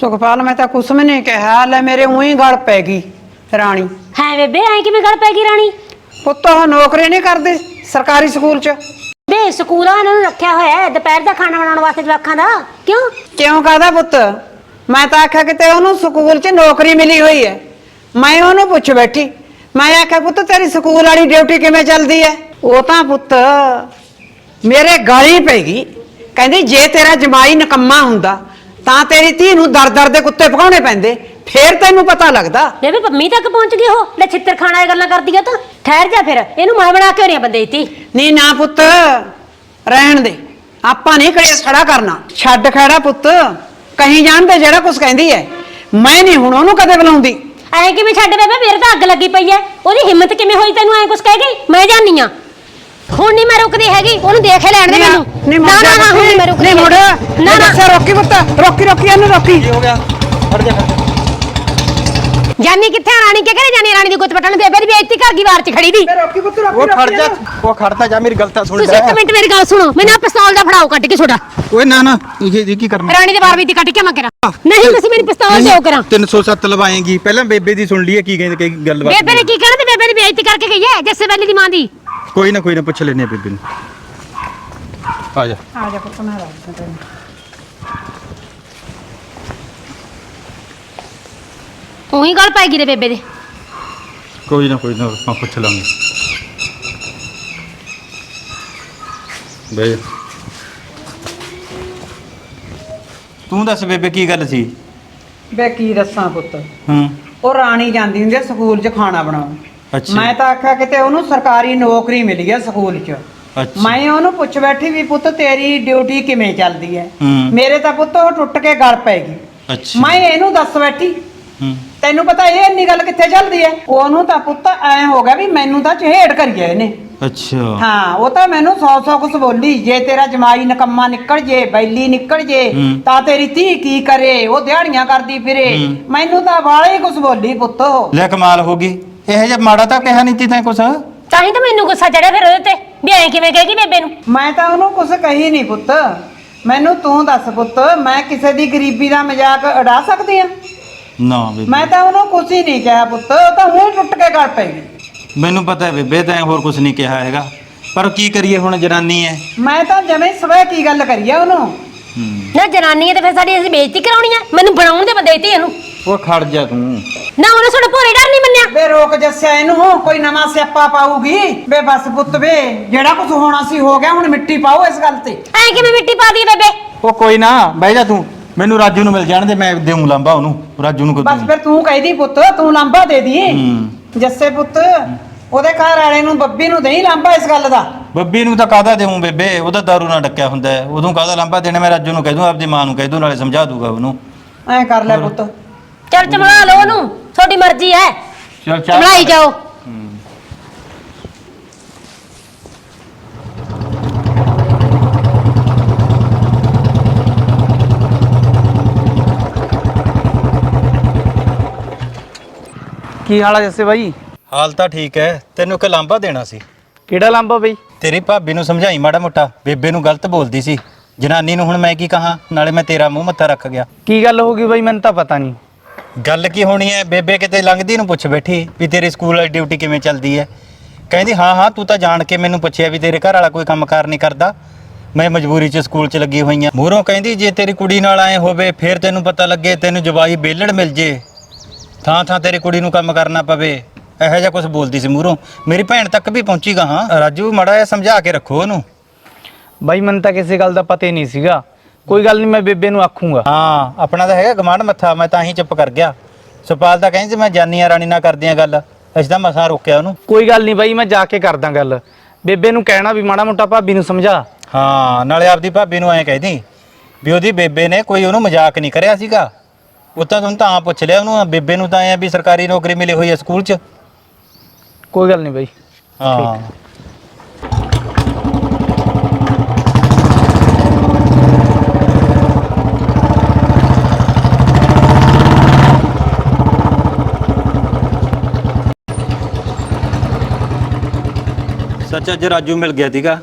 ਸੁਖਪਾਲ ਮੈਂ ਤਾਂ ਕੁਛ ਵੀ ਨਹੀਂ ਕਿਹਾ। ਲੈ ਮੇਰੇ ਉਹੀ ਗਲ ਪੈ ਗਈ ਰਾਣੀ। ਹੈ ਬੇਬੇ ਐ ਕਿਵੇਂ ਗੱਲ ਪੈ ਗਈ ਰਾਣੀ? ਪੁੱਤ ਉਹ ਨੌਕਰੀ ਨਹੀਂ ਕਰਦੇ ਸਰਕਾਰੀ ਸਕੂਲ 'ਚ। ਬੇ ਸਕੂਲਾਂ ਇਹਨਾਂ ਨੂੰ ਰੱਖਿਆ ਹੋਇਆ ਹੈ ਦੁਪਹਿਰ ਦਾ ਖਾਣਾ ਬਣਾਉਣ ਵਾਸਤੇ ਜਵਾਕਾਂ ਦਾ? ਕਿਉਂ? ਕਿਉਂ ਕਹਦਾ ਪੁੱਤ? ਮੈਂ ਤਾਂ ਆਖਿਆ ਕਿਤੇ ਉਹਨੂੰ ਸਕੂਲ 'ਚ ਨੌਕਰੀ ਮਿਲੀ ਹੋਈ ਹੈ। ਮੈਂ ਉਹਨੂੰ ਪੁੱਛ ਬੈਠੀ। ਮੈਂ ਆਖਿਆ ਪੁੱਤ ਤੇਰੀ ਸਕੂਲ ਵਾਲੀ ਡਿਊਟੀ ਕਿਵੇਂ ਚੱਲਦੀ ਹੈ? ਉਹ ਤਾਂ ਪੁੱਤ ਮੇਰੇ ਗਾਲੀ ਪੈ ਗਈ। ਕਹਿੰਦੀ ਜੇ ਤੇਰਾ ਜਮਾਈ ਨਕੰਮਾ ਹੁੰਦਾ ਤਾਂ ਤੇਰੀ ਧੀ ਨੂੰ ਦਰ-ਦਰ ਦੇ ਕੁੱਤੇ ਭਗਾਉਣੇ ਪੈਂਦੇ। ਫੇਰ ਤੈਨੂੰ ਪਤਾ ਲੱਗਦਾ। ਬੇਬੇ ਪੰਮੀ ਤੱਕ ਪਹੁੰਚ ਗਈ ਉਹ। ਲੈ ਛਿੱਤਰ ਖਾਣਾ ਇਹ ਗੱਲਾਂ ਕਰਦੀ ਆ ਤਾਂ। ਠਹਿਰ ਜਾ ਫਿਰ। ਇਹਨੂੰ ਮੈਂ ਬਣਾ ਕੇ ਹੋਣੀ ਬੰਦੇ ਤੀ ਨਹੀਂ ਨਾ ਪੁੱਤ ਰਹਿਣ ਦੇ। ਆਪਾਂ ਨਹੀਂ ਕੜੇ ਖੜਾ ਕਰਨਾ। ਛੱਡ ਖੜਾ ਪੁੱਤ। ਕਹੀਂ ਜਾਣਦੇ ਜਿਹੜਾ ਕੁਝ ਕਹਿੰਦੀ ਹੈ ਮੈਂ ਨਹੀਂ ਹੁਣ ਉਹਨੂੰ ਕਦੇ ਬੁਲਾਉਂਦੀ। ਐ ਕਿਵੇਂ ਛੱਡ ਬੇਬੇ? ਮੇਰੇ ਤਾਂ ਅੱਗ ਲੱਗੀ ਪਈ ਐ। ਉਹਦੀ ਹਿੰਮਤ ਕਿਵੇਂ ਹੋਈ ਤੈਨੂੰ ਐ ਕੁਛ ਕਹਿ ਗਈ ਮੈਂ ਜਾਣੀ ਆ। ਹੁਣ ਨਹੀਂ ਮੈਂ ਰੁਕਦੀ ਹੈਗੀ ਉਹਨੂੰ ਦੇਖ ਹੀ ਲੈਣ ਦੇ ਮੈਨੂੰ। ਨਹੀਂ ਨਾ ਨਾ ਨਾ ਹੁਣ ਨੀ ਮੈਂ ਰੁਕਦੀ ਨਹੀਂ ਮੁੜ। ਨਾ ਨਾ। ਦੱਸਿਆ ਰੋਕੀ ਪੁੱਤ ਰੋਕੀ ਰੋਕੀ ਇਹਨੂੰ ਰੋਕੀ। ਹੋ ਗਿਆ? ਫੜ ਜਾ ਜਾਨੀ ਕਿੱਥੇ ਆ ਰਾਣੀ ਕੇ ਕਰੇ ਜਾਨੀ? ਰਾਣੀ ਦੀ ਗੁੱਤ ਪਟਣ ਬੇਬੇ ਦੀ ਬੇਇੱਜ਼ਤੀ ਕਰ ਗਈ ਵਾਰ ਚ ਖੜੀ ਦੀ। ਰੋਕੀ ਪੁੱਤ ਰੋਕੀ ਉਹ ਖੜ ਜਾ ਉਹ ਖੜਦਾ ਜਾ ਮੇਰੀ ਗੱਲ ਤਾਂ ਸੁਣ ਤੁਸੀਂ ਇੱਕ ਮਿੰਟ ਮੇਰੀ ਗੱਲ ਸੁਣੋ। ਮੈਨੂੰ ਆਹ ਪਿਸਤੌਲ ਦਾ ਫੜਾਓ ਕੱਢ ਕੇ ਛੋਟਾ ਓਏ ਨਾ ਨਾ ਇਹ ਇਹ ਕੀ ਕਰਨਾ? ਰਾਣੀ ਦੇ ਵਾਰ ਵੀ ਦੀ ਕੱਢ ਕੇ ਮੈਂ ਕਰਾਂ। ਨਹੀਂ ਤੁਸੀਂ ਮੇਰੀ ਪਿਸਤੌਲ ਦਿਓ ਕਰਾਂ। 307 ਲਵਾਏਗੀ। ਪਹਿਲਾਂ ਬੇਬੇ ਦੀ ਸੁਣ ਲਈਏ ਕੀ ਕਹਿੰਦੇ ਕੀ ਗੱਲਬਾਤ ਬੇਬੇ ਨੇ ਕੀ ਕਹਿਣਾ ਤੇ ਬੇਬੇ ਦੀ ਬੇਇੱਜ਼ਤੀ ਕਰਕੇ ਗਈ ਹੈ ਜੱਸੇ ਵਾਲੀ ਦੀ ਮਾਂ ਦੀ? ਕੋਈ ਨਾ ਕੋਈ ਨਾ ਪੁੱਛ ਲੈਨੇ ਬੇਬੇ ਨੂੰ। ਆ ਜਾ। ਆ ਜਾ ਪੁੱਤ ਮੈਂ ਰੱਖਦਾ ਤੈਨੂੰ ਉਹੀ ਗੱਲ ਪੈ ਗਈ ਤੇ ਬੇਬੇ ਦੇ। ਕੋਈ ਨਾ ਕੋਈ ਨਾ ਆਪਾਂ ਪੁੱਛ ਲਾਂਗੇ। ਬਈ। ਤੂੰ ਦੱਸ ਬੇਬੇ ਕੀ ਗੱਲ ਸੀ? ਬੇ ਕੀ ਦੱਸਾਂ ਪੁੱਤ? ਹੂੰ। ਉਹ ਰਾਣੀ ਜਾਂਦੀ ਹੁੰਦੀ ਆ ਸਕੂਲ 'ਚ ਖਾਣਾ ਬਣਾਉਣ। ਅੱਛਾ। ਮੈਂ ਤਾਂ ਆਖਿਆ ਕਿਤੇ ਉਹਨੂੰ ਸਰਕਾਰੀ ਨੌਕਰੀ ਮਿਲੀ ਆ ਸਕੂਲ 'ਚ। ਅੱਛਾ। ਮੈਂ ਉਹਨੂੰ ਪੁੱਛ ਬੈਠੀ ਵੀ ਪੁੱਤ ਤੇਰੀ ਡਿਊਟੀ ਕਿਵੇਂ ਚੱਲਦੀ ਹੈ ਹੂੰ। ਮੇਰੇ ਤਾਂ ਪੁੱਤ ਉਹ ਟੁੱਟ ਕੇ ਗਲ ਪੈ ਗਈ। ਅੱਛਾ। ਮੈਂ ਇਹਨੂੰ ਦੱਸ ਬੈਠੀ। ਹੂੰ। ਤੈਨੂੰ ਪਤਾ ਇਹ ਇੰਨੀ ਗੱਲ ਕਿੱਥੇ ਚੱਲਦੀ ਹੈ ਉਹਨੂੰ ਤਾਂ ਪੁੱਤ ਐ ਹੋ ਗਿਆ ਵੀ ਮੈਨੂੰ ਤਾਂ ਚਿਹੜ ਕਰੀਏ ਇਹਨੇ। ਅੱਛਾ। ਹਾਂ ਉਹ ਤਾਂ ਮੈਨੂੰ ਸੌ ਸੌ ਕੁਛ ਬੋਲੀ ਜੇ ਤੇਰਾ ਜਮਾਈ ਨਕੰਮਾ ਨਿਕਲ ਜੇ ਬੈਲੀ ਨਿਕਲ ਜੇ ਹੂੰ। ਤਾਂ ਤੇਰੀ ਧੀ ਕੀ ਕਰੇ? ਉਹ ਦਿਹਾੜੀਆਂ ਕਰਦੀ ਫਿਰੇ। ਹੂੰ। ਮੈਨੂੰ ਤਾਂ ਵਾਲੇ ਹੀ ਕੁਛ ਬੋਲੀ ਪੁੱਤ ਉਹ। ਲੈ ਕਮਾਲ ਹੋ ਗਈ। ਇਹ ਜਿਹਾ ਮਾੜਾ ਤਾਂ ਕਿਹਾ ਨਹੀਂ ਤੀ ਤੈਂ ਕੁਛ? ਤਾਂ ਹੀ ਤਾਂ ਮੈਨੂੰ ਗੁੱਸਾ ਚੜਿਆ ਫਿਰ ਉਹਦੇ ਤੇ ਵੀ ਐ ਕਿਵੇਂ ਕਹੇਗੀ ਬੇਬੇ ਨੂੰ? ਮੈਂ ਤਾਂ ਉਹਨੂੰ ਕੁਛ ਕਹੀ ਨਹੀਂ ਪੁੱਤ। ਮੈਨੂੰ ਤੂੰ ਦੱਸ ਪੁੱਤ ਮੈਂ ਕਿਸੇ ਦੀ ਗਰੀਬੀ ਦਾ ਮਜ਼ਾਕ ਉਡਾ ਸਕਦੀ ਆ? ਨਾ ਬੇਬੇ। ਮੈਂ ਤਾਂ ਉਹਨੂੰ ਕੁਛ ਹੀ ਨਹੀਂ ਕਿਹਾ ਪੁੱਤ ਉਹ ਤਾਂ ਹੁਣ ਟੁੱਟ ਕੇ ਗਲ ਪੈ ਗਈ ਮੈਨੂੰ ਪਤਾ ਹੈ ਬੇਬੇ ਤੈਂ ਹੋਰ ਕੁਛ ਨਹੀਂ ਕਿਹਾ ਹੈਗਾ। ਪਰ ਕੀ ਕਰੀਏ ਹੁਣ ਜਨਾਨੀ ਹੈ ਮੈਂ ਤਾਂ ਜਮੇ ਸਵੇ ਕੀ ਗੱਲ ਕਰੀ ਆ ਉਹਨੂੰ? ਹੂੰ। ਨਾ ਜਨਾਨੀ ਹੈ ਤੇ ਫਿਰ ਸਾਡੀ ਅਸੀਂ ਬੇਇੱਜ਼ਤੀ ਕਰਾਉਣੀ ਆ ਮੈਨੂੰ ਬਣਾਉਣ ਦੇ ਬੰਦੇ ਤੀ ਇਹਨੂੰ। ਉਹ ਖੜ ਜਾ ਤੂੰ। ਨਾ ਉਹਨੇ ਸਾਡਾ ਭੋਰੇ ਡਰ ਨਹੀਂ ਰੋਕ ਜੱਸਿਆ ਇਹਨੂੰ ਕੋਈ ਨਵਾਂ ਸਿਆਪਾ ਪਾਊਗੀ। ਬੇ ਬਸ ਪੁੱਤ ਵੇ ਜਿਹੜਾ ਕੁਝ ਹੋਣਾ ਸੀ ਹੋ ਗਿਆ ਹੁਣ ਮਿੱਟੀ ਪਾਓ ਇਸ ਗੱਲ ਤੇ। ਐ ਕਿਵੇਂ ਮਿੱਟੀ ਪਾ ਦੀ ਬੇਬੇ? ਉਹ ਕੋਈ ਨਾ ਬਹਿ ਜਾ ਤੂੰ। ਮੈਨੂੰ ਰਾਜੂ ਨੂੰ ਮਿਲ ਜਾਣ ਦੇ ਮੈਂ ਦੇਉਂ ਲਾਂਬਾ ਉਹਨੂੰ। ਰਾਜੂ ਨੂੰ ਬਸ ਫਿਰ ਤੂੰ ਕਹਿਦੀ ਪੁੱਤ ਤੂੰ ਲਾਂਬਾ ਦੇ ਦੀ। ਹੂੰ। ਜੱਸੇ ਪੁੱਤ ਉਹਦੇ ਘਰ ਵਾਲੇ ਨੂੰ ਬੱਬੀ ਨੂੰ ਦੇਈ ਲਾਂਬਾ ਇਸ ਗੱਲ ਦਾ? ਬੱਬੀ ਨੂੰ ਤਾਂ ਕਾਹਦਾ ਦੇਉਂ ਬੇਬੇ? ਉਹਦਾ ਦਾਰੂ ਨਾਲ ਡੱਕਿਆ ਹੁੰਦਾ ਹੈ। ਉਦੋਂ ਕਾਹਦਾ ਲਾਂਬਾ ਦੇਣਾ? ਮੈਂ ਰਾਜੂ ਨੂੰ ਕਹਿ ਦੂੰ ਆਪਦੀ ਮਾਂ ਨੂੰ ਕਹਿ ਦੂੰ ਨਾਲੇ ਸਮਝਾ ਦੂਗਾ ਉਹਨੂੰ। ਐਂ ਕਰ ਲੈ ਪੁੱਤ। ਚੱਲ ਚਮੜਾ ਲਓ ਉਹਨੂੰ। ਤੁਹਾਡੀ ਮਰਜ਼ੀ ਹੈ। ਚਲ ਚਾਹ ਬਣਾਈ ਜਾਓ। ਹੂੰ। ਕੀ ਹਾਲ ਆ ਜੱਸੇ ਬਾਈ? ਹਾਲ ਤਾਂ ਠੀਕ ਹੈ ਤੈਨੂੰ ਇੱਕ ਲਾਂਭਾ ਦੇਣਾ ਸੀ। ਕਿਹੜਾ ਲੰਬਾ ਬਈ? ਤੇਰੀ ਭਾਬੀ ਨੂੰ ਸਮਝਾਈ ਮਾੜਾ ਮੋਟਾ। ਬੇਬੇ ਨੂੰ ਗਲਤ ਬੋਲਦੀ ਸੀ। ਜਨਾਨੀ ਨੂੰ ਹੁਣ ਮੈਂ ਕੀ ਕਹਾਂ? ਨਾਲੇ ਮੈਂ ਤੇਰਾ ਮੂੰਹ ਮੱਥਾ ਰੱਖ ਗਿਆ। ਕੀ ਗੱਲ ਹੋ ਗਈ ਬਾਈ? ਮੈਨੂੰ ਤਾਂ ਪਤਾ ਨਹੀਂ। ਗੱਲ ਕੀ ਹੋਣੀ ਹੈ? ਬੇਬੇ ਕਿਤੇ ਲੰਘਦੀ ਨੂੰ ਪੁੱਛ ਬੈਠੀ ਵੀ ਤੇਰੇ ਸਕੂਲ ਵਾਲੀ ਡਿਊਟੀ ਕਿਵੇਂ ਚੱਲਦੀ ਹੈ? ਕਹਿੰਦੀ, ਹਾਂ ਹਾਂ, ਤੂੰ ਤਾਂ ਜਾਣ ਕੇ ਮੈਨੂੰ ਪੁੱਛਿਆ ਵੀ ਤੇਰੇ ਘਰ ਵਾਲਾ ਕੋਈ ਕੰਮਕਾਰ ਨਹੀਂ ਕਰਦਾ। ਮੈਂ ਮਜਬੂਰੀ 'ਚ ਸਕੂਲ 'ਚ ਲੱਗੀ ਹੋਈ ਆ ਮੂਹਰੋਂ ਕਹਿੰਦੀ, ਜੇ ਤੇਰੀ ਕੁੜੀ ਨਾਲ ਆਏ ਹੋਵੇ, ਫਿਰ ਤੈਨੂੰ ਪਤਾ ਲੱਗੇ, ਤੈਨੂੰ ਜਵਾਈ ਬੇਲੜ ਮਿਲ ਜੇ। ਥਾਂ ਥਾਂ ਤੇਰੀ ਕੁੜੀ ਨੂੰ ਕੰਮ ਕਰਨਾ ਪਵੇ। ਇਹੋ ਜਿਹਾ ਕੁਝ ਬੋਲਦੀ ਸੀ ਮੂਹਰੋਂ। ਮੇਰੀ ਭੈਣ ਤੱਕ ਵੀ ਪਹੁੰਚੀਗਾ ਹਾਂ। ਰਾਜੂ, ਮੜਾ ਜਿਹਾ ਸਮਝਾ ਕੇ ਰੱਖੋ ਉਹਨੂੰ। ਬਾਈ, ਮੈਨੂੰ ਤਾਂ ਕਿਸੇ ਗੱਲ ਦਾ ਪਤਾ ਹੀ ਨਹੀਂ ਸੀਗਾ। ਕੋਈ ਗੱਲ ਨਹੀਂ ਮੈਂ ਬੇਬੇ ਨੂੰ ਆਖੂੰਗਾ। ਹਾਂ ਆਪਣਾ ਤਾਂ ਹੈਗਾ ਗਮਾਂਡ ਮੱਥਾ ਮੈਂ ਤਾਂ ਹੀ ਚੁੱਪ ਕਰ ਗਿਆ। ਸੁਪਾਲ ਤਾਂ ਕਹਿੰਦੀ ਮੈਂ ਜਾਨੀ ਆ ਰਾਣੀ ਨਾਲ ਕਰਦੀਆਂ ਗੱਲ। ਅਸੀਂ ਤਾਂ ਮਸਾਂ ਰੋਕਿਆ ਉਹਨੂੰ। ਕੋਈ ਗੱਲ ਨਹੀਂ ਬਾਈ ਮੈਂ ਜਾ ਕੇ ਕਰਦਾ ਗੱਲ। ਬੇਬੇ ਨੂੰ ਕਹਿਣਾ ਵੀ ਮਾੜਾ ਮੋਟਾ ਭਾਬੀ ਨੂੰ ਸਮਝਾ। ਹਾਂ ਨਾਲੇ ਆਪਦੀ ਭਾਬੀ ਨੂੰ ਐਂ ਕਹਿਦੀ ਵੀ ਉਹਦੀ ਬੇਬੇ ਨੇ ਕੋਈ ਉਹਨੂੰ ਮਜ਼ਾਕ ਨਹੀਂ ਕਰਿਆ ਸੀਗਾ। ਉਹ ਤਾਂ ਤੁਹਾਨੂੰ ਤਾਂ ਪੁੱਛ ਲਿਆ ਉਹਨੂੰ ਬੇਬੇ ਨੂੰ ਤਾਂ ਐਂ ਵੀ ਸਰਕਾਰੀ ਨੌਕਰੀ ਮਿਲੀ ਹੋਈ ਹੈ ਸਕੂਲ 'ਚ। ਕੋਈ ਗੱਲ ਨਹੀਂ ਬਾਈ। ਹਾਂ। ਸੱਚ ਅੱਜ ਰਾਜੂ ਮਿਲ ਗਿਆ ਸੀਗਾ।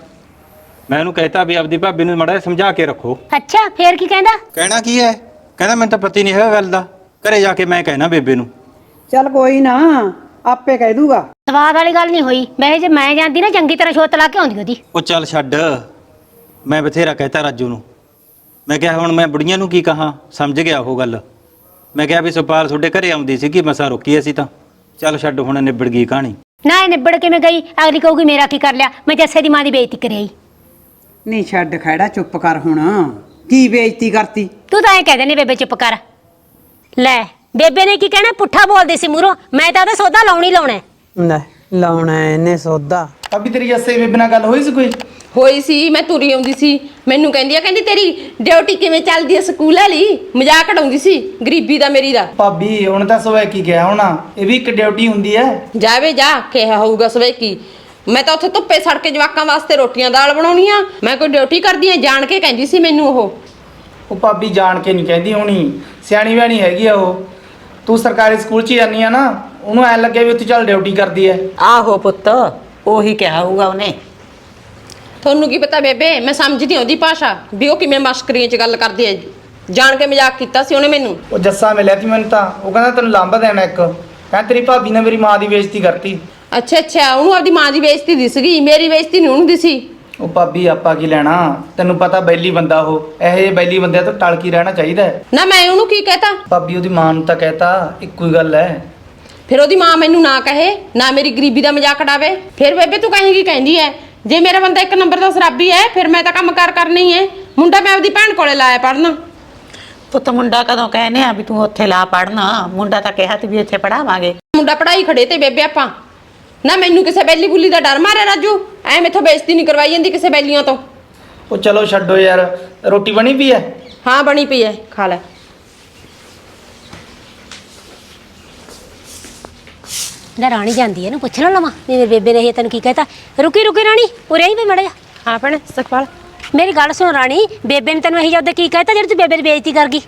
ਮੈਂ ਉਹਨੂੰ ਕਹਿਤਾ ਵੀ ਆਪਦੀ ਭਾਬੀ ਨੂੰ ਮੜਾ ਸਮਝਾ ਕੇ ਰੱਖੋ। ਅੱਛਾ ਫੇਰ ਕੀ ਕਹਿੰਦਾ? ਕਹਿਣਾ ਕੀ ਹੈ? ਕਹਿੰਦਾ ਮੈਨੂੰ ਤਾਂ ਪਤਾ ਹੀ ਨਹੀਂ ਹੈਗਾ ਗੱਲ ਦਾ। ਘਰੇ ਜਾ ਕੇ ਮੈਂ ਕਹਿਣਾ ਬੇਬੇ ਨੂੰ। ਚੱਲ ਕੋਈ ਨਾ ਆਪੇ ਕਹਿ ਦੂਗਾ। ਸਵਾਦ ਵਾਲੀ ਗੱਲ ਨਹੀਂ ਹੋਈ। ਵੈਸੇ ਜੇ ਮੈਂ ਜਾਂਦੀ ਨਾ ਚੰਗੀ ਤਰ੍ਹਾਂ ਛੋਤ ਲਾ ਕੇ ਆਉਂਦੀ ਉਹਦੀ। ਉਹ ਚੱਲ ਛੱਡ। ਮੈਂ ਬਥੇਰਾ ਕਹਿਤਾ ਰਾਜੂ ਨੂੰ। ਮੈਂ ਕਿਹਾ ਹੁਣ ਮੈਂ ਬੁੜੀਆਂ ਨੂੰ ਕੀ ਕਹਾਂ? ਸਮਝ ਗਿਆ ਉਹ ਗੱਲ। ਮੈਂ ਕਿਹਾ ਵੀ ਸੁਪਾਲ ਤੁਹਾਡੇ ਘਰੇ ਆਉਂਦੀ ਸੀ ਕਿ ਮਸਾ ਰੋਕੀ ਅਸੀਂ ਤਾਂ। ਚੱਲ ਛੱਡ ਹੁਣ ਨਿਬੜ ਗਈ ਕਹਾਣੀ। ਨਾ ਇਹ ਨਿਬੜ ਕਿਵੇਂ ਗਈ ਅਗਲੀ ਕਹੂਗੀ ਮੇਰਾ ਕੀ ਕਰ ਲਿਆ ਮੈਂ ਜੱਸੇ ਦੀ ਮਾਂ ਦੀ ਬੇਇੱਜ਼ਤੀ ਕਰਿਆਈ ਨਹੀਂ ਛੱਡ ਖੜਾ ਚੁੱਪ ਕਰ ਹੁਣ। ਕੀ ਬੇਇੱਜ਼ਤੀ ਕਰਤੀ? ਤੂੰ ਤਾਂ ਐ ਕਹਿ ਦੇਨੇ ਬੇਬੇ ਚੁੱਪ ਕਰ। ਲੈ ਬੇਬੇ ਨੇ ਕੀ ਕਹਿਣਾ? ਪੁੱਠਾ ਬੋਲਦੀ ਸੀ ਮੂਰੋਂ ਮੈਂ ਤਾਂ ਉਹਦਾ ਸੌਦਾ ਲਾਉਣੀ ਲਾਉਣਾ ਹੈ। ਲੈ ਲਾਉਣਾ ਇਹਨੇ ਸੌਦਾ। ਭਾਬੀ ਤੇਰੀ ਜੱਸੇ ਬੇਬੇ ਨਾਲ ਗੱਲ ਹੋਈ ਸੀ ਕੋਈ? ਹੋਈ ਸੀ ਮੈਂ ਤੁਰੀ ਆਉਂਦੀ ਸੀ। ਮੈਨੂੰ ਕਹਿੰਦੀ ਆ ਕਹਿੰਦੀ ਤੇਰੀ ਡਿਊਟੀ ਕਿਵੇਂ ਚੱਲਦੀ ਆ ਸਕੂਲ ਵਾਲੀ? ਮਜ਼ਾਕ ਉਡਾਉਂਦੀ ਸੀ ਗਰੀਬੀ ਦਾ ਮੇਰੀ ਦਾ। ਭਾਬੀ ਹੁਣ ਤਾਂ ਸਵੇ ਕੀ ਗਿਆ ਹੋਣਾ ਇਹ ਵੀ ਇੱਕ ਡਿਊਟੀ ਹੁੰਦੀ ਹੈ। ਜਾਵੇ ਜਾ ਕਿਹਾ ਹੋਊਗਾ ਸਵੇ ਕੀ ਮੈਂ ਤਾਂ ਉੱਥੇ ਧੁੱਪੇ ਸੜ ਕੇ ਜਵਾਕਾਂ ਵਾਸਤੇ ਰੋਟੀਆਂ ਦਾਲ ਬਣਾਉਣੀਆਂ। ਮੈਂ ਕੋਈ ਡਿਊਟੀ ਕਰਦੀ ਆ ਜਾਣ ਕੇ ਕਹਿੰਦੀ ਸੀ ਮੈਨੂੰ ਉਹ। ਉਹ ਭਾਬੀ ਜਾਣ ਕੇ ਨਹੀਂ ਕਹਿੰਦੀ ਹੋਣੀ ਸਿਆਣੀ ਬਿਆਣੀ ਹੈਗੀ ਆ ਉਹ। ਤੂੰ ਸਰਕਾਰੀ ਸਕੂਲ 'ਚ ਜਾਂਦੀ ਆ ਨਾ ਉਹਨੂੰ ਐ ਲੱਗਿਆ ਵੀ ਉੱਥੇ ਚੱਲ ਡਿਊਟੀ ਕਰਦੀ ਹੈ। ਆਹੋ ਪੁੱਤ ਉਹੀ ਕਿਹਾ ਹੋਊਗਾ ਉਹਨੇ। ਤੁਹਾਨੂੰ ਕੀ ਪਤਾ ਬੇਬੇ ਮੈਂ ਸਮਝਦੀ ਹਾਂ ਉਹਦੀ ਭਾਸ਼ਾ ਵੀ ਉਹ ਕਿਵੇਂ ਮਸ਼ਕਰੀਆਂ 'ਚ ਗੱਲ ਕਰਦੀ ਹੈ। ਜਾਣ ਕੇ ਮਜ਼ਾਕ ਕੀਤਾ ਸੀ ਉਹਨੇ ਮੈਨੂੰ। ਉਹ ਜੱਸਾ ਮਿਲਿਆ ਸੀ ਮੈਨੂੰ ਤਾਂ ਉਹ ਕਹਿੰਦਾ ਤੈਨੂੰ ਲਾਂਬਾ ਦੇਣਾ ਇੱਕ। ਕਹਿੰਦਾ ਤੇਰੀ ਭਾਬੀ ਨੇ ਮੇਰੀ ਮਾਂ ਦੀ ਬੇਇੱਜ਼ਤੀ ਕਰਤੀ। ਅੱਛਾ ਅੱਛਾ ਉਹਨੂੰ ਆਪਦੀ ਮਾਂ ਦੀ ਬੇਇੱਜ਼ਤੀ ਦਿਸ ਗਈ ਮੇਰੀ ਬੇਇੱਜ਼ਤੀ ਨਹੀਂ ਉਹਨੂੰ ਦਿਸੀ ਉਹ ਭਾਬੀ ਆਪਾਂ ਕੀ ਲੈਣਾ? ਤੈਨੂੰ ਪਤਾ ਬੈਲੀ ਬੰਦਾ ਉਹ ਇਹੋ ਜਿਹੇ ਬੈਲੀ ਬੰਦਿਆਂ ਤੋਂ ਟਲ ਕੇ ਰਹਿਣਾ ਚਾਹੀਦਾ ਹੈ। ਨਾ ਮੈਂ ਉਹਨੂੰ ਕੀ ਕਹਤਾ? ਭਾਬੀ ਉਹਦੀ ਮਾਂ ਨੂੰ ਤਾਂ ਕਹਿਤਾ ਇੱਕੋ ਹੀ ਗੱਲ ਹੈ। ਫਿਰ ਉਹਦੀ ਮਾਂ ਮੈਨੂੰ ਨਾ ਕਹੇ ਨਾ ਮੇਰੀ ਗਰੀਬੀ ਦਾ ਮਜ਼ਾਕ ਉਡਾਵੇ। ਫਿਰ ਬੇਬੇ ਤੂੰ ਕਹੇਂਗੀ ਕਹਿੰਦੀ ਐ ਜੇ ਮੇਰਾ ਬੰਦਾ ਇੱਕ ਨੰਬਰ ਦਾ ਸ਼ਰਾਬੀ ਐ ਫਿਰ ਮੈਂ ਤਾਂ ਕੰਮ ਕਾਰ ਕਰਨੀ ਐ ਮੁੰਡਾ ਮੈਂ ਆਪਦੀ ਭੈਣ ਕੋਲੇ ਲਾਇਆ ਪੜਨ ਪੁੱਤ ਮੁੰਡਾ ਕਦੋਂ ਕਹਿੰਦੇ ਆ ਵੀ ਤੂੰ ਉੱਥੇ ਲਾ ਪੜਨਾ ਮੁੰਡਾ ਤਾਂ ਕਿਹਾ ਤੇ ਵੀ ਇੱਥੇ ਪੜਾਵਾਂਗੇ ਮੁੰਡਾ ਪੜਾਈ ਖੜੇ ਤੇ ਬੇਬੇ ਆਪਾਂ। ਨਾ ਮੈਨੂੰ ਕਿਸੇ ਬੈਲੀ ਬੁੱਲੀ ਦਾ ਡਰ ਮਾਰਿਆ ਰਾਜੂ। ਐ ਮੈਥੋਂ ਬੇਇੱਜ਼ਤੀ ਨਹੀਂ ਕਰਵਾਈ ਜਾਂਦੀ ਕਿਸੇ ਬੈਲੀਆਂ ਤੋਂ। ਉਹ ਚਲੋ ਛੱਡੋ ਯਾਰ ਰੋਟੀ ਬਣੀ ਪਈ ਹੈ? ਹਾਂ ਬਣੀ ਪਈ ਐ ਖਾ ਲੈ। ਲੈ ਰਾਣੀ ਜਾਂਦੀ ਹੈ ਨਾ ਪੁੱਛ ਲੈ ਲਵਾਂ। ਮੇਰੇ ਬੇਬੇ ਨੇ ਇਹ ਤੈਨੂੰ ਕੀ ਕਹਿਤਾ? ਰੁਕੀ ਰੁਕੀ ਰਾਣੀ ਉਰੇ ਹੀ ਵੇ ਮੜ ਜਾ ਹਾਂ ਭੈਣ ਸੁਖਪਾਲ। ਮੇਰੀ ਗੱਲ ਸੁਣ ਰਾਣੀ ਬੇਬੇ ਨੇ ਤੈਨੂੰ ਇਹੀ ਜਦ ਕੀ ਕਹਿਤਾ ਜਿਹੜੀ ਤੂੰ ਬੇਬੇ ਦੀ ਬੇਇੱਜ਼ਤੀ ਕਰ ਗਈ?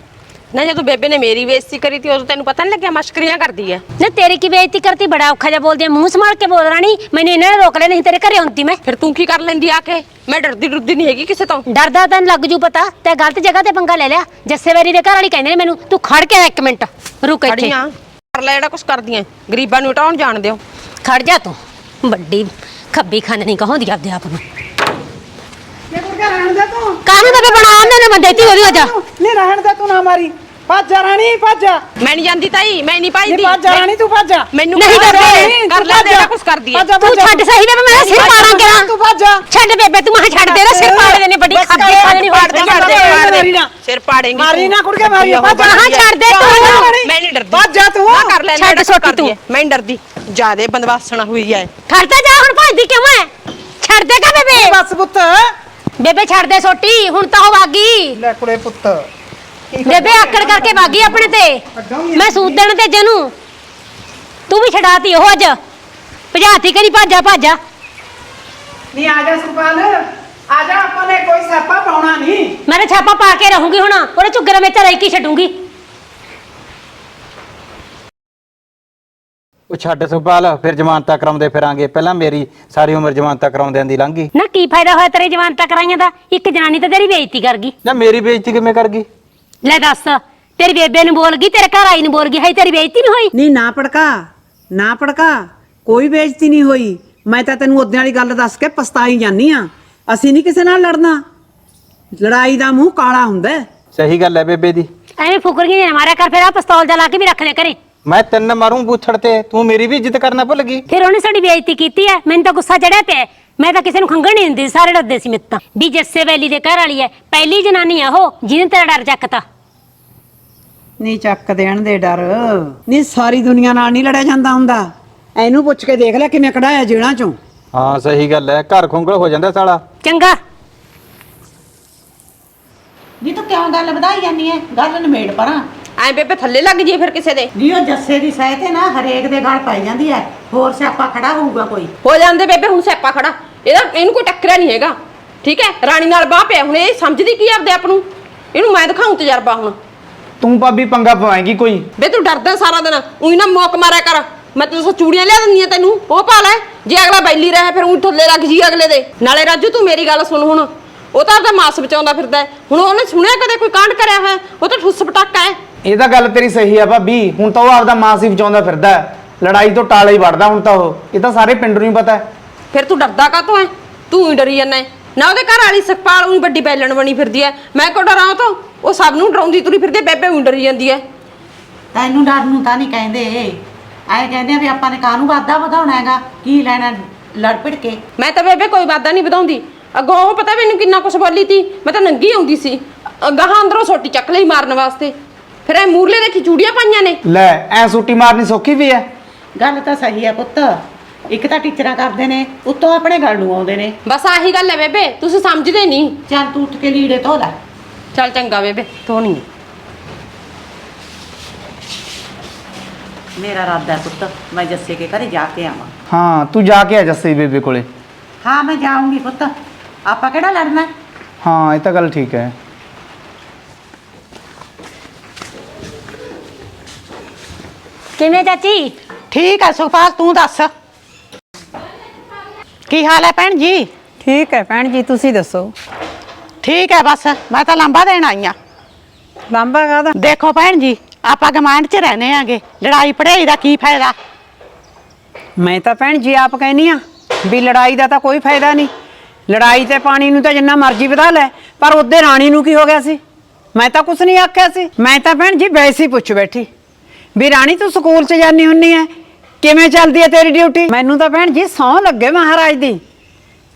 ਨਾ ਜਦੋਂ ਬੇਬੇ ਨੇ ਮੇਰੀ ਬੇਇੱਜ਼ਤੀ ਕਰੀ ਤੀ ਉਦੋਂ ਤੈਨੂੰ ਪਤਾ ਨਹੀਂ ਲੱਗਿਆ ਮਸ਼ਕਰੀਆਂ ਕਰਦੀ ਐ ਨਾ ਤੇਰੀ ਕੀ ਬੇਇੱਜ਼ਤੀ ਕਰਤੀ? ਬੜਾ ਔਖਾ ਜਿਹਾ ਬੋਲਦੀ ਮੂੰਹ ਸੰਭਾਲ ਕੇ ਬੋਲ ਰਾਣੀ ਮੈਨੂੰ ਇਹਨਾਂ ਨੇ ਰੋਕ ਲਿਆ ਨਹੀਂ ਤੇਰੇ ਘਰੇ ਹੁੰਦੀ ਮੈਂ। ਫਿਰ ਤੂੰ ਕੀ ਕਰ ਲੈਂਦੀ ਆ ਕੇ? ਮੈਂ ਡਰਦੀ ਡਰਦੀ ਨਹੀਂ ਹੈਗੀ ਕਿਸੇ ਤੋਂ। ਡਰਦਾ ਤੈਨੂੰ ਲੱਗ ਜੂ ਪਤਾ ਤੇ ਗਲਤ ਜਗ੍ਹਾ ਤੇ ਪੰਗਾ ਲੈ ਲਿਆ। ਜੱਸੇ ਵਾਰੀ ਦੇ ਘਰ ਵਾਲੀ ਕਹਿੰਦੇ ਨੇ ਮੈਨੂੰ ਤੂੰ ਖੜ ਕੇ ਆ ਇੱਕ ਮਿੰਟ। ਰੁਕ ਇੱਥੇ। ਕਰ ਲੈ ਜਿਹੜਾ ਕੁਝ ਕਰਦੀਆਂ। ਗਰੀਬਾਂ ਨੂੰ ਉਟਾਉਣ ਜਾਣ ਦਿਓ। ਖੜ ਜਾ ਤੂੰ। ਵੱਡੀ ਖੱਬੀ ਨਹੀਂ ਕਹੋਂਦੀ ਆਪਦੇ ਆਪ ਨੂੰ। ਨੇ ਕੁੜਕਾ ਰਹਿਣ ਦੇ ਤੂੰ। ਕਾਹਨੂੰ ਬੇਬੇ ਬਣਾ ਉਹਨੇ ਨੇ ਮੈਂ ਦੇਤੀ ਉਹਦੀ ਵਜਾ ਨਹੀਂ ਰਹਿਣ ਦੇ ਤੂੰ ਨਾ ਮਾਰੀ। ਭੱਜ ਜਾ ਰਾਣੀ ਭੱਜ। ਜਾ ਮੈਂ ਨਹੀਂ ਜਾਂਦੀ ਤਾਈ ਮੈਂ ਨਹੀਂ ਨਹੀਂ ਪਾਈਦੀ ਭੱਜ ਜਾ ਰਾਣੀ ਤੂੰ ਭੱਜ। ਜਾ ਮੈਨੂੰ ਨਹੀਂ ਕਰ ਲੈ, ਬੇਬੇ, ਕਰ ਲੈ ਜਿਹੜਾ ਕੁਝ ਕਰਦੀ ਹੈ। ਭੱਜ ਜਾ, ਤੂੰ ਭੱਜ। ਜਾ। ਛੱਡ ਸਹੀ ਬੇਬੇ ਮੈਂ ਸਿਰ ਭੱਜ ਜਾ, ਪਾੜਾਂਗੇ ਤੂੰ ਭੱਜ ਜਾ। ਛੱਡ ਬੇਬੇ ਤੂੰ ਮੈਂ ਛੱਡ ਦੇ ਨਾ ਸਿਰ ਪਾੜ ਦੇਣੇ ਵੱਡੀ ਬਸ ਕਰ, ਨਹੀਂ ਛੱਡ ਦੇ, ਛੱਡ ਦੇ। ਮਾਰੀ। ਸਿਰ ਪਾੜੇਂਗੀ ਮਾਰੀ ਨਾ ਕੁੜਕੇ ਮਾਰੀ ਭੱਜ ਜਾ ਹਾਂ ਛੱਡ ਦੇ ਤੂੰ ਮੈਂ ਨਹੀਂ ਡਰਦੀ। ਭੱਜ ਜਾ ਤੂੰ। ਨਾ ਕਰ ਲੈ ਛੱਡ ਸੋਟੀ ਤੂੰ। ਮੈਂ ਨਹੀਂ ਡਰਦੀ। ਜਿਆਦੇ ਬੰਦਵਾਸਣਾ ਹੋਈ ਹੈ ਖੜਦਾ ਜਾ ਹੁਣ ਭੱਜਦੀ ਕਿਉਂ ਐ? ਛੱਡ ਦੇ ਕਾ ਬੇਬੇ? ਬਸ ਪੁੱਤ। ਬੇਬੇ ਛੱਡ ਦੇ ਸੋਟੀ ਹੁਣ ਤਾਂ ਉਹ ਵਾਗੀ। ਲੈ ਕੁੜੇ ਪੁੱਤ। ਬੇਬੇ ਆਕੜ ਕਰਕੇ ਵਾਗੀ ਆਪਣੇ ਤੇ। ਮੈਂ ਸੂਤ ਦੇਣ ਤੇ ਜਨੂੰ। ਤੂੰ ਵੀ ਛਡਾਤੀ ਉਹ ਅੱਜ। ਭਜਾਤੀ ਕਰੀ ਭਾਜਾ ਭਾਜਾ। ਨਹੀਂ ਆ ਜਾ ਸੁਪਾਲ। ਆ ਜਾ ਆਪਾਂ ਨੇ ਕੋਈ ਸਾਪਾ ਪਾਉਣਾ ਨਹੀਂ ਮੈਂ ਤਾਂ ਛਾਪਾ ਪਾ ਕੇ ਰਹੂੰਗੀ ਹੁਣ। ਉਹਦੇ ਝੁੱਗਰ ਵਿੱਚ ਰਹਿ ਕੇ ਛੱਡੂੰਗੀ। ਉਹ ਛੱਡ ਸੁਭਾਲ ਫਿਰ ਜਮਾਨਤਾਂ ਕਰਾਉਂਦੇ ਫਿਰਾਂਗੇ। ਪਹਿਲਾਂ ਮੇਰੀ ਸਾਰੀ ਉਮਰ ਜਮਾਨਤਾਂ ਕਰਾਉਂਦਿਆਂ ਦੀ ਲੰਘ। ਨਾ ਕੀ ਫਾਇਦਾ ਹੋਇਆ ਤੇਰੇ ਜਵਾਨਤਾ ਕਰਾਈਆਂ ਦਾ? ਇੱਕ ਜਨਾਨੀ ਤਾਂ ਤੇਰੀ ਬੇਇੱਜ਼ਤੀ ਕਰ ਗਈ। ਜਾਂ ਮੇਰੀ ਬੇਇੱਜ਼ਤੀ ਕਿਵੇਂ ਕਰ ਗਈ? ਲੈ ਦੱਸ ਤੇਰੀ ਬੇਬੇ ਨੂੰ ਬੋਲ ਗਈ ਤੇਰੇ ਘਰ ਆਈ ਨੂੰ ਬੋਲ ਗਈ ਹੈ ਤੇਰੀ ਬੇਇੱਜ਼ਤੀ ਨਹੀਂ ਹੋਈ? ਨਹੀਂ ਨਾ ਪੜਕਾ ਨਾ ਪੜਕਾ ਕੋਈ ਬੇਇੱਜ਼ਤੀ ਨਹੀਂ ਹੋਈ। ਮੈਂ ਤਾਂ ਤੈਨੂੰ ਉਦੋਂ ਵਾਲੀ ਗੱਲ ਦੱਸ ਕੇ ਪਛਤਾਈ ਜਾਨੀ ਆ ਅਸੀਂ ਨਹੀਂ ਕਿਸੇ ਨਾਲ ਲੜਨਾ। ਲੜਾਈ ਦਾ ਮੂੰਹ ਕਾਲਾ ਹੁੰਦਾ ਹੈ। ਸਹੀ ਗੱਲ ਹੈ ਬੇਬੇ ਦੀ। ਐਵੇਂ ਫੁਕਰੀਆਂ ਨਾ ਮਾਰਿਆ ਕਰ ਫਿਰ ਆ ਪਿਸਤੌਲ ਜਾ ਲਾ ਕੇ ਵੀ ਰੱਖ ਲੈ ਘਰੇ ਮੈਂ ਤਿੰਨ ਮਾਰੂੰ ਬੂਥੜ ਤੇ ਤੂੰ ਮੇਰੀ ਵੀ ਇੱਜ਼ਤ ਕਰਨਾ ਭੁੱਲ ਗਈ। ਫਿਰ ਉਹਨੇ ਸਾਡੀ ਬੇਇੱਜ਼ਤੀ ਕੀਤੀ ਐ ਮੈਨੂੰ ਤਾਂ ਗੁੱਸਾ ਚੜਿਆ ਪਿਆ ਹੈ। ਮੈਂ ਤਾਂ ਕਿਸੇ ਨੂੰ ਖੰਗਣ ਨਹੀਂ ਦਿੰਦੀ ਸਾਰੇ ਡਰਦੇ ਸੀ ਮੇਰੇ ਤਾਂ। ਵੀ ਜੱਸੇ ਵੈਲੀ ਦੇ ਘਰ ਵਾਲੀ ਐ ਪਹਿਲੀ ਜਨਾਨੀ ਆ ਉਹ ਜਿਹਨੇ ਤੇਰਾ ਡਰ ਚੱਕਤਾ। ਨਹੀਂ ਚੱਕ ਦੇਣ ਦੇ ਡਰ। ਨਹੀਂ ਸਾਰੀ ਦੁਨੀਆ ਨਾਲ ਨਹੀਂ ਲੜਿਆ ਜਾਂਦਾ ਹੁੰਦਾ। ਇਹਨੂੰ ਪੁੱਛ ਕੇ ਦੇਖ ਲੈ ਕਿਵੇਂ ਕਢਾਇਆ ਜੇਲ੍ਹਾਂ ਚੋਂ। ਹਾਂ ਸਹੀ ਗੱਲ ਹੈ ਘਰ ਖੁੰਗਲ ਹੋ ਜਾਂਦਾ ਸਾਲਾ। ਚੰਗਾ। ਜੀ ਤੂੰ ਕਿਉਂ ਗੱਲ ਵਧਾਈ ਜਾਂਦੀ ਐ? ਗੱਲ ਨਿਮੇੜ ਪਰਾਂ। ਐ ਬੇਬੇ ਥੱਲੇ ਲੱਗ ਜੀ ਫਿਰ ਕਿਸੇ ਦੇ। ਜੀ ਉਹ ਜੱਸੇ ਦੀ ਸਹਿ ਤੇ ਨਾ ਹਰੇਕ ਦੇ ਗਲ ਪਾਈ ਜਾਂਦੀ ਐ। ਹੋਰ ਸਿਆਪਾ ਖੜਾ ਹੋਊਗਾ ਕੋਈ। ਹੋ ਜਾਂਦੇ ਬੇਬੇ ਹੁਣ ਸਿਆਪਾ ਖੜਾ। ਇਹਦਾ ਇਹਨੂੰ ਕੋਈ ਟੱਕਰਿਆ ਨਹੀਂ ਹੈਗਾ। ਠੀਕ ਹੈ ਰਾਣੀ ਨਾਲ ਬਾਹ ਪਿਆ ਹੁਣ ਇਹ ਸਮਝਦੀ ਕੀ ਆਪਦੇ ਆਪ ਨੂੰ? ਇਹਨੂੰ ਮੈਂ ਦਿਖਾਉਂ ਤਜਰਬਾ ਹੁਣ। ਤੂੰ ਭਾਬੀ ਪੰਗਾ ਪਵਾਏਂਗੀ ਕੋਈ? ਬੇ ਤੂੰ ਡਰਦਾ ਸਾਰਾ ਦਿਨ। ਉਹੀ ਨਾ ਮੌਕ ਮਾਰਿਆ ਕਰ। ਮੈਂ ਤੈਨੂੰ ਚੂੜੀਆਂ ਲਿਆ ਦਿੰਦੀ ਆ ਤੈਨੂੰ। ਉਹ ਪਾ ਲੈ। ਜੇ ਅਗਲਾ ਬੈਲੀ ਰਿਹਾ ਫਿਰ ਉਹ ਥੱਲੇ ਲੱਗ ਜੀ ਅਗਲੇ ਦੇ। ਨਾਲੇ ਰਾਜੂ ਤੂੰ ਮੇਰੀ ਗੱਲ ਸੁਣ ਹੁਣ। ਉਹ ਤਾਂ ਆਪਦਾ ਮਾਸ ਬਚਾਉਂਦਾ ਫਿਰਦਾ ਹੈ। ਹੁਣ ਉਹਨੇ ਸੁਣਿਆ ਕਦੇ ਕੋਈ ਕਾਂਡ ਕਰਿਆ ਹੋਇਆ? ਉਹ ਤਾਂ ਠੁੱਸ ਪਟਾਕਾ ਹੈ ਇਹ ਤਾਂ ਗੱਲ ਤੇਰੀ ਸਹੀ ਆ ਭਾਬੀ ਹੁਣ ਤਾਂ ਉਹ ਆਪਦਾ ਮਾਸ ਹੀ ਬਚਾਉਂਦਾ ਫਿਰਦਾ ਹੈ। ਲੜਾਈ ਤੋਂ ਟਾਲਾ ਹੀ ਵੜਦਾ ਹੁਣ ਤਾਂ ਉਹ। ਇਹ ਤਾਂ ਸਾਰੇ ਪਿੰਡ ਨੂੰ ਹੀ ਪਤਾ ਹੈ। ਫਿਰ ਤੂੰ ਡਰਦਾ ਕਾਤੋਂ ਐ ਤੂੰ ਹੀ ਡਰੀ ਜਾਂਦਾ ਨਾ ਉਹਦੇ ਘਰ ਵਾਲੀ ਸੁਖਪਾਲ ਉਹੀ ਵੱਡੀ ਬੈਲਣ ਬਣੀ ਫਿਰਦੀ ਐ ਮੈਂ ਕਿਉਂ ਡਰਾਂ ਉਹ ਤੋਂ? ਉਹ ਸਭ ਨੂੰ ਡਰਾਉਂਦੀ ਤੁਰੀ ਫਿਰਦੀ ਐ, ਬੇਬੇ ਉਹੀ ਡਰੀ ਜਾਂਦੀ ਐ ਤੈਨੂੰ ਡਰ ਨੂੰ ਤਾਂ ਨਹੀਂ ਕਹਿੰਦੇ। ਐ ਕਹਿੰਦੇ ਆ ਵੀ ਆਪਾਂ ਨੇ ਕਾਹਨੂੰ ਵਾਦਾ ਵਧਾਉਣਾ ਹੈਗਾ? ਕੀ ਲੈਣਾ ਲੜ ਭਿੜ ਕੇ? ਮੈਂ ਤਾਂ ਬੇਬੇ ਕੋਈ ਵਾਦਾ ਨਹੀਂ ਵਧਾਉਂਦੀ। ਅੱਗੋਂ ਉਹ ਪਤਾ ਮੈਨੂੰ ਕਿੰਨਾ ਕੁਛ ਬੋਲੀ ਤੀ। ਮੈਂ ਤਾਂ ਨੰਗੀ ਆਉਂਦੀ ਸੀ। ਗਾਹਾਂ ਅੰਦਰੋਂ ਸੋਟੀ ਚੱਕ ਲਈ ਮਾਰਨ ਵਾਸਤੇ। ਫਿਰ ਇਹ ਮੂਰਲੇ ਦੇ ਖਿਚੂੜੀਆਂ ਪਾਈਆਂ ਨੇ। ਲੈ ਐ ਸੂਟੀ ਮਾਰਨੀ ਸੌਖੀ ਵੀ ਹੈ ਗੱਲ ਤਾਂ ਸਹੀ ਹੈ ਪੁੱਤ। ਇੱਕ ਤਾਂ ਟੀਚਰਾਂ ਕਰਦੇ ਨੇ ਉੱਤੋਂ ਆਪਣੇ ਗੱਲ ਨੂੰ ਆਉਂਦੇ ਨੇ। ਬਸ ਆਹੀ ਗੱਲ ਐ ਬੇਬੇ ਤੁਸੀਂ ਸਮਝਦੇ ਨਹੀਂ। ਚੱਲ ਤੂੰ ਉੱਠ ਕੇ ਲੀੜੇ ਧੋ ਲੈ। ਚੱਲ ਚੰਗਾ ਬੇਬੇ ਧੋਣੀ ਐ ਮੇਰਾ ਇਰਾਦਾ ਹੈ ਪੁੱਤ ਮੈਂ ਜੱਸੇ ਕੇ ਘਰੇ ਜਾ ਕੇ ਆਵਾਂ। ਹਾਂ ਤੂੰ ਜਾ ਕੇ ਆ ਜੱਸੇ ਬੇਬੇ ਕੋਲੇ। ਹਾਂ ਮੈਂ ਜਾਊਂਗੀ ਪੁੱਤ। ਆਪਾਂ ਕਿਹੜਾ ਲੜਨਾ ਹੈ? ਹਾਂ ਇਹ ਤਾਂ ਗੱਲ ਠੀਕ ਹੈ। ਕਿਵੇਂ ਚਾਚੀ? ਠੀਕ ਹੈ ਸੁਖਪਾਲ ਤੂੰ ਦੱਸ। ਕੀ ਹਾਲ ਹੈ ਭੈਣ ਜੀ? ਠੀਕ ਹੈ ਭੈਣ ਜੀ ਤੁਸੀਂ ਦੱਸੋ? ਠੀਕ ਹੈ ਬਸ ਮੈਂ ਤਾਂ ਲੰਬਾ ਦੇਣ ਆਈ ਆ ਲਾਂਬਾ ਕਾਹਦਾ? ਦੇਖੋ ਭੈਣ ਜੀ ਆਪਾਂ ਗਮਾਂਡ 'ਚ ਰਹਨੇ ਆਂਗੇ ਲੜਾਈ ਪੜਾਈ ਦਾ ਕੀ ਫਾਇਦਾ? ਮੈਂ ਤਾਂ ਭੈਣ ਜੀ ਆਪ ਕਹਿਨੀ ਆ ਵੀ ਲੜਾਈ ਦਾ ਤਾਂ ਕੋਈ ਫਾਇਦਾ ਨਹੀਂ। ਲੜਾਈ ਤੇ ਪਾਣੀ ਨੂੰ ਤਾਂ ਜਿੰਨਾ ਮਰਜ਼ੀ ਵਧਾ ਲੈ ਪਰ ਉਹਦੇ ਰਾਣੀ ਨੂੰ ਕੀ ਹੋ ਗਿਆ ਸੀ? ਮੈਂ ਤਾਂ ਕੁਛ ਨਹੀਂ ਆਖਿਆ ਸੀ। ਮੈਂ ਤਾਂ ਭੈਣ ਜੀ ਵੈਸੇ ਹੀ ਪੁੱਛ ਬੈਠੀ। ਵੀ ਰਾਣੀ, ਤੂੰ ਸਕੂਲ 'ਚ ਜਾਨੀ ਹੁੰਨੀ ਐ। ਕਿਵੇਂ ਚੱਲਦੀ ਐ ਤੇਰੀ ਡਿਊਟੀ? ਮੈਨੂੰ ਤਾਂ ਭੈਣ ਜੀ ਸੌ ਲੱਗੇ ਮਹਾਰਾਜ ਦੀ।